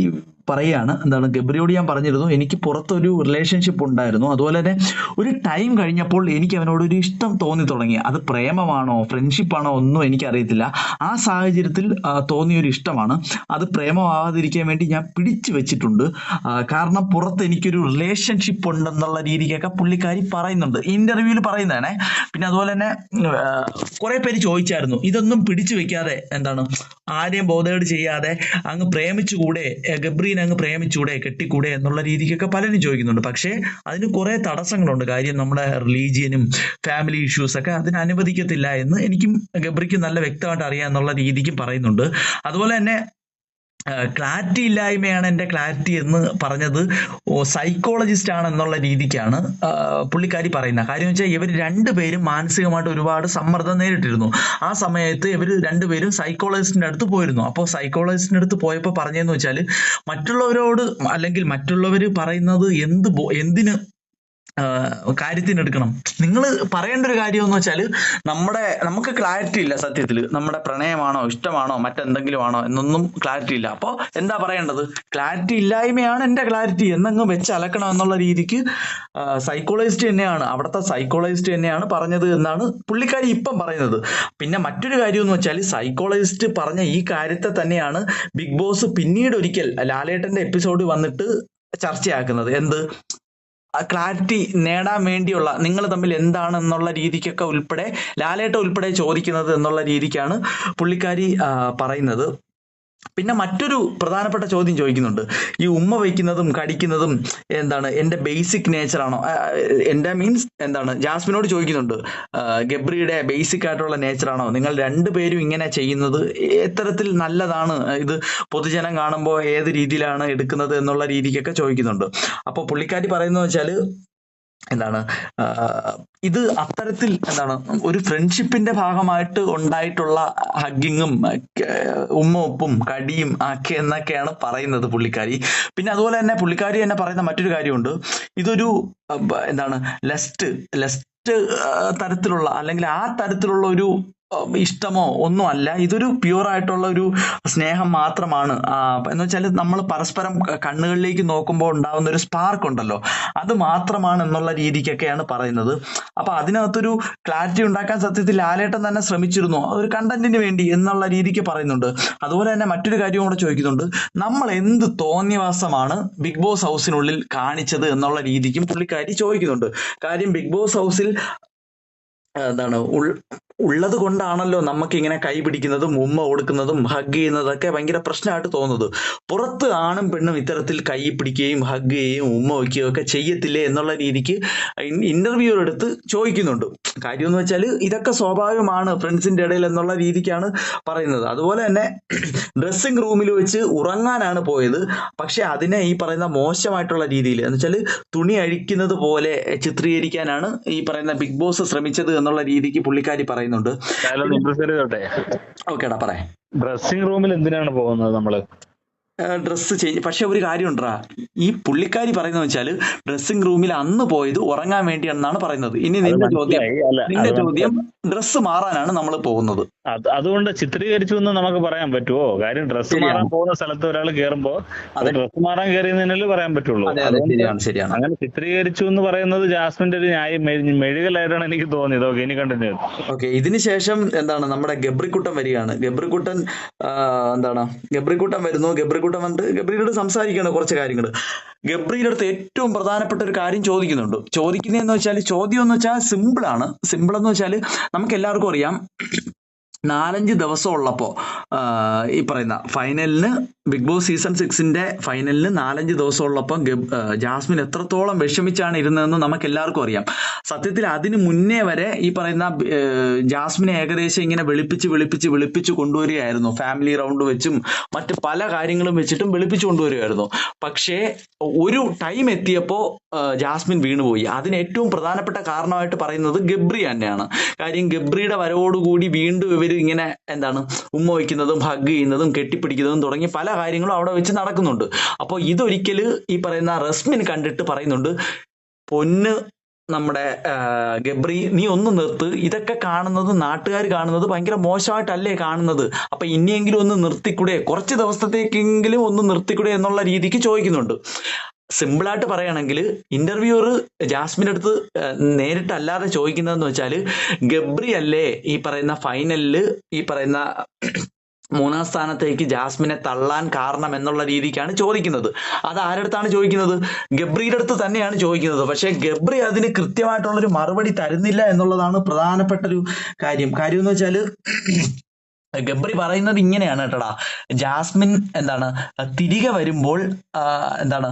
Speaker 1: പറയാണ്. എന്താണ് ഗബ്രിയോട് ഞാൻ പറഞ്ഞിരുന്നു എനിക്ക് പുറത്തൊരു റിലേഷൻഷിപ്പ് ഉണ്ടായിരുന്നു. അതുപോലെ തന്നെ ഒരു ടൈം കഴിഞ്ഞപ്പോൾ എനിക്ക് അവനോട് ഒരു ഇഷ്ടം തോന്നി തുടങ്ങി. അത് പ്രേമമാണോ ഫ്രണ്ട്ഷിപ്പാണോ ഒന്നും എനിക്കറിയത്തില്ല. ആ സാഹചര്യത്തിൽ തോന്നിയൊരു ഇഷ്ടമാണ്. അത് പ്രേമമാവാതിരിക്കാൻ വേണ്ടി ഞാൻ പിടിച്ചു വെച്ചിട്ടുണ്ട്. കാരണം പുറത്ത് എനിക്കൊരു റിലേഷൻഷിപ്പ് ഉണ്ടെന്നുള്ള രീതിക്കൊക്കെ പുള്ളിക്കാരി പറയുന്നുണ്ട്. ഇന്റർവ്യൂവിൽ പറയുന്നതാണേ. പിന്നെ അതുപോലെ തന്നെ കുറെ പേര് ചോദിച്ചായിരുന്നു. ഇതൊന്നും പിടിച്ചു വെക്കാതെ എന്താണ് ആരെയും ബോധേഡ് ചെയ്യാതെ അങ്ങ് പ്രേമിച്ചുകൂടെ ഗബ്രീനെ അങ്ങ് പ്രേമിച്ചൂടെ കെട്ടിക്കൂടെ എന്നുള്ള രീതിക്കൊക്കെ പലരും ചോദിക്കുന്നുണ്ട്. പക്ഷേ അതിന് കുറെ തടസ്സങ്ങളുണ്ട്. കാര്യം നമ്മുടെ റിലീജിയനും ഫാമിലി ഇഷ്യൂസ് ഒക്കെ അതിന് അനുവദിക്കത്തില്ല എന്ന് എനിക്കും ഗബ്രിക്കും നല്ല വ്യക്തമായിട്ട് അറിയാം എന്നുള്ള രീതിക്കും പറയുന്നുണ്ട്. അതുപോലെ തന്നെ ക്ലാരിറ്റി ഇല്ലായ്മയാണ് എന്റെ ക്ലാരിറ്റി എന്ന് പറഞ്ഞത്. സൈക്കോളജിസ്റ്റ് ആണ് എന്നുള്ള രീതിക്കാണ് പുള്ളിക്കാരി പറയുന്നത്. കാര്യം വെച്ചാൽ ഇവർ രണ്ടുപേരും മാനസികമായിട്ട് ഒരുപാട് സമ്മർദ്ദം നേരിട്ടിരുന്നു. ആ സമയത്ത് ഇവർ രണ്ടുപേരും സൈക്കോളജിസ്റ്റിന്റെ അടുത്ത് പോയിരുന്നു. അപ്പോൾ സൈക്കോളജിസ്റ്റിന്റെ അടുത്ത് പോയപ്പോൾ പറഞ്ഞതെന്ന് വെച്ചാൽ മറ്റുള്ളവരോട് അല്ലെങ്കിൽ മറ്റുള്ളവർ പറയുന്നത് എന്ത് എന്തിന് ആഹ് കാര്യത്തിന് എടുക്കണം നിങ്ങൾ പറയേണ്ട ഒരു കാര്യം എന്ന് വെച്ചാൽ നമ്മുടെ നമുക്ക് ക്ലാരിറ്റി ഇല്ല സത്യത്തിൽ നമ്മുടെ പ്രണയമാണോ ഇഷ്ടമാണോ മറ്റെന്തെങ്കിലും ആണോ എന്നൊന്നും ക്ലാരിറ്റി ഇല്ല. അപ്പോൾ എന്താ പറയേണ്ടത്? ക്ലാരിറ്റി ഇല്ലായ്മയാണ് എന്റെ ക്ലാരിറ്റി എന്നങ്ങ് വെച്ച് അലക്കണം എന്നുള്ള രീതിക്ക് സൈക്കോളജിസ്റ്റ് തന്നെയാണ് അവിടുത്തെ സൈക്കോളജിസ്റ്റ് തന്നെയാണ് പറഞ്ഞത് എന്നാണ് പുള്ളിക്കാരി ഇപ്പം പറയുന്നത്. പിന്നെ മറ്റൊരു കാര്യം എന്ന് വെച്ചാൽ സൈക്കോളജിസ്റ്റ് പറഞ്ഞ ഈ കാര്യത്തെ തന്നെയാണ് ബിഗ് ബോസ് പിന്നീട് ഒരിക്കൽ ലാലേട്ടന്റെ എപ്പിസോഡ് വന്നിട്ട് ചർച്ചയാക്കുന്നത്. എന്ത്? ക്ലാരിറ്റി നേടാൻ വേണ്ടിയുള്ള നിങ്ങൾ തമ്മിൽ എന്താണ് എന്നുള്ള രീതിക്കൊക്കെ ഉൾപ്പെടെ ലാലേട്ട ഉൾപ്പെടെ ചോദിക്കുന്നത് എന്നുള്ള രീതിക്കാണ് പുള്ളിക്കാരി പറയുന്നത്. പിന്നെ മറ്റൊരു പ്രധാനപ്പെട്ട ചോദ്യം ചോദിക്കുന്നുണ്ട്. ഈ ഉമ്മ വയ്ക്കുന്നതും കടിക്കുന്നതും എന്താണ് എന്റെ ബേസിക് നേച്ചറാണോ എന്റെ മീൻസ് എന്താണ്? ജാസ്മിനോട് ചോദിക്കുന്നുണ്ട് ഗബ്രിയുടെ ബേസിക് ആയിട്ടുള്ള നേച്ചറാണോ നിങ്ങൾ രണ്ടുപേരും ഇങ്ങനെ ചെയ്യുന്നത് എത്തരത്തിൽ നല്ലതാണ്. ഇത് പൊതുജനം കാണുമ്പോൾ ഏത് രീതിയിലാണ് എടുക്കുന്നത് എന്നുള്ള രീതിക്കൊക്കെ ചോദിക്കുന്നുണ്ട്. അപ്പോൾ പുള്ളിക്കാരി പറയുന്നത് വെച്ചാൽ എന്താണ് ഇത് അത്തരത്തിൽ എന്താണ് ഒരു ഫ്രണ്ട്ഷിപ്പിന്റെ ഭാഗമായിട്ട് ഉണ്ടായിട്ടുള്ള ഹഗ്ഗിങ്ങും ഉമ്മ ഉപ്പും കടിയും ഒക്കെ എന്നൊക്കെയാണ് പറയുന്നത് പുള്ളിക്കാരി. പിന്നെ അതുപോലെ തന്നെ പുള്ളിക്കാരി തന്നെ പറയുന്ന മറ്റൊരു കാര്യമുണ്ട്. ഇതൊരു എന്താണ് ലെസ്റ്റ് ലെസ്റ്റ് തരത്തിലുള്ള അല്ലെങ്കിൽ ആ തരത്തിലുള്ള ഒരു ഇഷ്ടമോ? ഒന്നും അല്ല ഇതൊരു പ്യുവർ ആയിട്ടുള്ള ഒരു സ്നേഹം മാത്രമാണ്. എന്ന് വെച്ചാൽ നമ്മൾ പരസ്പരം കണ്ണുകളിലേക്ക് നോക്കുമ്പോൾ ഉണ്ടാകുന്ന ഒരു സ്പാർക്ക് ഉണ്ടല്ലോ. അത് മാത്രമാണ് എന്നുള്ള രീതിക്കൊക്കെയാണ് പറയുന്നത്. അപ്പൊ അതിനകത്തൊരു ക്ലാരിറ്റി ഉണ്ടാക്കാൻ സത്യത്തിൽ ലാലേട്ടൻ തന്നെ ശ്രമിച്ചിരുന്നു. ഒരു കണ്ടന്റിന് വേണ്ടി എന്നുള്ള രീതിക്ക് പറയുന്നുണ്ട്. അതുപോലെ തന്നെ മറ്റൊരു കാര്യം കൂടെ ചോദിക്കുന്നുണ്ട്. നമ്മൾ എന്ത് തോന്നിയവാസമാണ് ബിഗ് ബോസ് ഹൗസിനുള്ളിൽ കാണിച്ചത് എന്നുള്ള രീതിക്കും പുള്ളിക്കാരി ചോദിക്കുന്നുണ്ട്. കാര്യം ബിഗ് ബോസ് ഹൗസിൽ എന്താണ് ഉൾ- ഉള്ളത് കൊണ്ടാണല്ലോ നമുക്ക് ഇങ്ങനെ കൈ പിടിക്കുന്നതും ഉമ്മ കൊടുക്കുന്നതും ഹഗ് ചെയ്യുന്നതൊക്കെ ഭയങ്കര പ്രശ്നമായിട്ട് തോന്നുന്നത്. പുറത്ത് ആണും പെണ്ണും ഇത്തരത്തിൽ കൈ പിടിക്കുകയും ഹഗ് ചെയ്യുകയും ഉമ്മ വയ്ക്കുകയും ഒക്കെ ചെയ്യത്തില്ലേ എന്നുള്ള രീതിക്ക് ഇന്റർവ്യൂ എടുത്ത് ചോദിക്കുന്നുണ്ട്. കാര്യം എന്ന് വെച്ചാൽ ഇതൊക്കെ സ്വാഭാവികമാണ് ഫ്രണ്ട്സിന്റെ ഇടയിൽ എന്നുള്ള രീതിക്കാണ് പറയുന്നത്. അതുപോലെ തന്നെ ഡ്രസ്സിംഗ് റൂമിൽ വെച്ച് ഉറങ്ങാനാണ് പോയത്. പക്ഷെ അതിനെ ഈ പറയുന്ന മോശമായിട്ടുള്ള രീതിയിൽ എന്ന് വെച്ചാൽ തുണി അഴിക്കുന്നത് പോലെ ചിത്രീകരിക്കാനാണ് ഈ പറയുന്ന ബിഗ് ബോസ് ശ്രമിച്ചത് എന്നുള്ള രീതിക്ക് പുള്ളിക്കാരി പറയുന്നുണ്ട്. ഓക്കേടാ പറയാം.
Speaker 2: ഡ്രസ്സിംഗ് റൂമിൽ എന്തിനാണ് പോകുന്നത് നമ്മൾ?
Speaker 1: ഡ്രസ്സ് ചേഞ്ച് പക്ഷെ ഒരു കാര്യം ഉണ്ടാ ഈ പുള്ളിക്കാരി പറയുന്നത് വെച്ചാൽ ഡ്രസ്സിംഗ് റൂമിൽ അന്ന് പോയത് ഉറങ്ങാൻ വേണ്ടിയാണെന്നാണ് പറയുന്നത്. ഇനി നിന്റെ ചോദ്യം നിന്റെ ചോദ്യം ഡ്രസ്സ് മാറാനാണ് നമ്മൾ പോകുന്നത്.
Speaker 2: അത് അതുകൊണ്ട് ചിത്രീകരിച്ചു എന്ന് നമുക്ക് പറയാൻ പറ്റുമോ കാര്യം ഡ്രസ്സ് മാറാൻ പോകുന്ന സ്ഥലത്ത് ഒരാൾ കയറുമ്പോ അത്
Speaker 1: അതെ.
Speaker 2: ഡ്രസ്സ് മാറാൻ കയറിയെന്നല്ലേ പറയാൻ പറ്റുള്ളൂ.
Speaker 1: ശരിയാണ് ശരിയാണ്.
Speaker 2: അങ്ങനെ ചിത്രീകരിച്ചു എന്ന് പറയുന്നത് ജാസ്മിന്റെ ഒരു ന്യായം മെഴു- മെഴുകലായിട്ടാണ് എനിക്ക് തോന്നിയത്. ഓക്കെ ഇനി കണ്ടിന്യൂ
Speaker 1: ഓക്കെ ഇതിനുശേഷം എന്താണ്? നമ്മുടെ ഗബ്രിക്കുട്ടൻ വരികയാണ്. ഗബ്രിക്കുട്ടൻ എന്താണ്? ഗബ്രിക്കുട്ടൻ വരുന്നു. ഗബ്രിക്കുട്ടൻ വന്നിട്ട് ഗബ്രിയോട് സംസാരിക്കുകയാണ് കുറച്ച് കാര്യങ്ങൾ ഗബ്രിയുടെ അടുത്ത് ഏറ്റവും പ്രധാനപ്പെട്ട ഒരു കാര്യം ചോദിക്കുന്നുണ്ട്. ചോദിക്കുന്നതെന്ന് വെച്ചാൽ ചോദ്യം എന്ന് വെച്ചാൽ സിമ്പിൾ ആണ്. സിമ്പിൾ എന്ന് വെച്ചാൽ നമുക്ക് എല്ലാവർക്കും അറിയാം. നാലഞ്ച് ദിവസം ഉള്ളപ്പോ ആ, ഈ പറയുന്ന ഫൈനലിന് ബിഗ് ബോസ് സീസൺ സിക്സിന്റെ ഫൈനലിന് നാലഞ്ച് ദിവസമുള്ളപ്പം ജാസ്മിൻ എത്രത്തോളം വിഷമിച്ചാണ് ഇരുന്നതെന്ന് നമുക്ക് എല്ലാവർക്കും അറിയാം. സത്യത്തിൽ അതിന് മുന്നേ വരെ ഈ പറയുന്ന ജാസ്മിനെ ഏകദേശം ഇങ്ങനെ വെളുപ്പിച്ച് വെളുപ്പിച്ച് വെളുപ്പിച്ച് കൊണ്ടുവരികയായിരുന്നു. ഫാമിലി റൗണ്ട് വെച്ചും മറ്റ് പല കാര്യങ്ങളും വെച്ചിട്ടും വെളുപ്പിച്ച് കൊണ്ടുവരികയായിരുന്നു. പക്ഷേ ഒരു ടൈം എത്തിയപ്പോൾ ജാസ്മിൻ വീണുപോയി. അതിന് ഏറ്റവും പ്രധാനപ്പെട്ട കാരണമായിട്ട് പറയുന്നത് ഗബ്രി തന്നെയാണ്. കാര്യം ഗബ്രിയുടെ വരവോടുകൂടി വീണ്ടും ഇവർ ഇങ്ങനെ എന്താണ് ഉമ്മ വയ്ക്കുന്നതും ഹഗ് ചെയ്യുന്നതും കെട്ടിപ്പിടിക്കുന്നതും തുടങ്ങി പല കാര്യങ്ങളും അവിടെ വെച്ച് നടക്കുന്നുണ്ട്. അപ്പോൾ ഇതൊരിക്കൽ ഈ പറയുന്ന റസ്മിൻ കണ്ടിട്ട് പറയുന്നുണ്ട് പൊന്ന് നമ്മുടെ ഗബ്രി നീ ഒന്ന് നിർത്ത്. ഇതൊക്കെ കാണുന്നത് നാട്ടുകാർ കാണുന്നത് ഭയങ്കര മോശമായിട്ടല്ലേ കാണുന്നത്. അപ്പൊ ഇനിയെങ്കിലും ഒന്ന് നിർത്തിക്കൂടെ? കുറച്ച് ദിവസത്തേക്കെങ്കിലും ഒന്ന് നിർത്തിക്കൂടെ എന്നുള്ള രീതിക്ക് ചോദിക്കുന്നുണ്ട്. സിമ്പിളായിട്ട് പറയുകയാണെങ്കിൽ ഇന്റർവ്യൂവർ ജാസ്മിന്റെ അടുത്ത് നേരിട്ടല്ലാതെ ചോദിക്കുന്നതെന്ന് വെച്ചാൽ ഗബ്രി അല്ലേ ഈ പറയുന്ന ഫൈനലിൽ ഈ പറയുന്ന മൂന്നാം സ്ഥാനത്തേക്ക് ജാസ്മിനെ തള്ളാൻ കാരണം എന്നുള്ള രീതിക്കാണ് ചോദിക്കുന്നത്. അത് ആരടുത്താണ് ചോദിക്കുന്നത്? ഗബ്രിയുടെ അടുത്ത് തന്നെയാണ് ചോദിക്കുന്നത്. പക്ഷേ ഗബ്രി അതിന് കൃത്യമായിട്ടുള്ളൊരു മറുപടി തരുന്നില്ല എന്നുള്ളതാണ് പ്രധാനപ്പെട്ട ഒരു കാര്യം. കാര്യം എന്ന് വെച്ചാൽ ഗബ്രി പറയുന്നത് ഇങ്ങനെയാണ് കേട്ടടാ. ജാസ്മിൻ എന്താണ് തിരികെ വരുമ്പോൾ എന്താണ്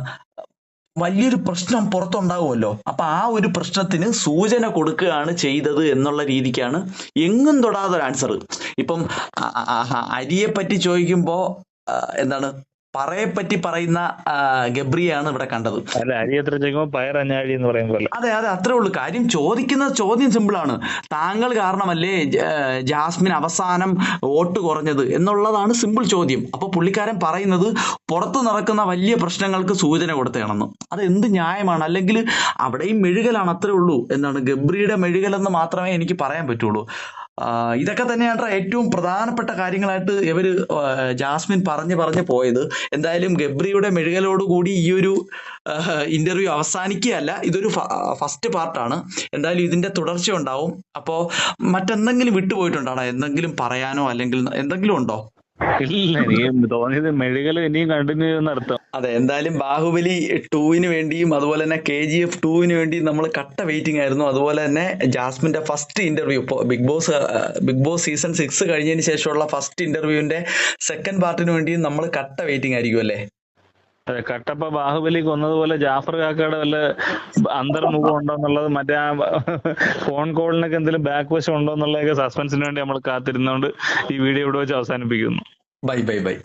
Speaker 1: വലിയൊരു പ്രശ്നം പുറത്തുണ്ടാവുമല്ലോ. അപ്പൊ ആ ഒരു പ്രശ്നത്തിന് സൂചന കൊടുക്കുകയാണ് ചെയ്തത് എന്നുള്ള രീതിക്കാണ് എങ്ങും തൊടാത്ത ഒരു ആൻസർ ഇപ്പം അരിയെ പറ്റി ചോദിക്കുമ്പോ എന്താണ്? പറയെ പറ്റി പറയുന്ന ഗബ്രിയാണ് ഇവിടെ കണ്ടത്. അതെ അതെ അത്രേ ഉള്ളൂ. കാര്യം ചോദിക്കുന്ന ചോദ്യം സിമ്പിൾ ആണ്. താങ്കൾ കാരണമല്ലേ ജാസ്മിൻ അവസാനം വോട്ട് കുറഞ്ഞത് എന്നുള്ളതാണ് സിമ്പിൾ ചോദ്യം. അപ്പൊ പുള്ളിക്കാരൻ പറയുന്നത് പുറത്ത് നടക്കുന്ന വലിയ പ്രശ്നങ്ങൾക്ക് സൂചന കൊടുത്തേണെന്ന് അത് എന്ത് ന്യായമാണ്? അല്ലെങ്കിൽ അവിടെയും മെഴുകലാണ് അത്രേ ഉള്ളൂ എന്താണ് ഗബ്രിയുടെ മെഴുകലെന്ന് മാത്രമേ എനിക്ക് പറയാൻ പറ്റുള്ളൂ. ഇതൊക്കെ തന്നെയാണ് ഏറ്റവും പ്രധാനപ്പെട്ട കാര്യങ്ങളായിട്ട് ഇവർ ജാസ്മിൻ പറഞ്ഞു പറഞ്ഞു പോയത്. എന്തായാലും ഗബ്രിയുടെ മെഴുകലോടുകൂടി ഈ ഒരു ഇന്റർവ്യൂ അവസാനിക്കുകയല്ല. ഇതൊരു ഫസ്റ്റ് പാർട്ടാണ് എന്തായാലും ഇതിന്റെ തുടർച്ച ഉണ്ടാവും. അപ്പോ മറ്റെന്തെങ്കിലും വിട്ടുപോയിട്ടുണ്ടാണോ എന്തെങ്കിലും പറയാനോ? അല്ലെങ്കിൽ എന്തെങ്കിലും ഉണ്ടോ?
Speaker 2: ഇല്ല. തോന്നിയത് മെഴുകൽ ഇനിയും കണ്ടിന്യൂ ചെയ്യുന്ന അർത്ഥം
Speaker 1: അതെ എന്തായാലും ബാഹുബലി ടൂവിന് വേണ്ടിയും അതുപോലെ തന്നെ കെ ജി എഫ് ടൂവിന് വേണ്ടിയും നമ്മൾ കട്ട വെയിറ്റിംഗ് ആയിരുന്നു. അതുപോലെ തന്നെ ജാസ്മിന്റെ first interview Bigg Boss Bigg Boss season six കഴിഞ്ഞതിന് ശേഷമുള്ള ഫസ്റ്റ് ഇന്റർവ്യൂവിന്റെ സെക്കൻഡ് പാർട്ടിന് വേണ്ടിയും നമ്മൾ കട്ട വെയിറ്റിംഗ് ആയിരിക്കും അല്ലേ?
Speaker 2: അതെ കട്ടപ്പ ബാഹുബലി കൊന്നതുപോലെ ജാഫർ കാക്കയുടെ വല്ല അന്തർമുഖം ഉണ്ടോ എന്നുള്ളത് മറ്റേ ആ ഫോൺ കോളിനൊക്കെ എന്തെങ്കിലും ബാക്ക് വശം ഉണ്ടോ എന്നുള്ളതൊക്കെ സസ്പെൻസിന് വേണ്ടി നമ്മൾ കാത്തിരുന്നോണ്ട് ഈ വീഡിയോ ഇവിടെ വെച്ച് അവസാനിപ്പിക്കുന്നു.
Speaker 1: Bye bye bye.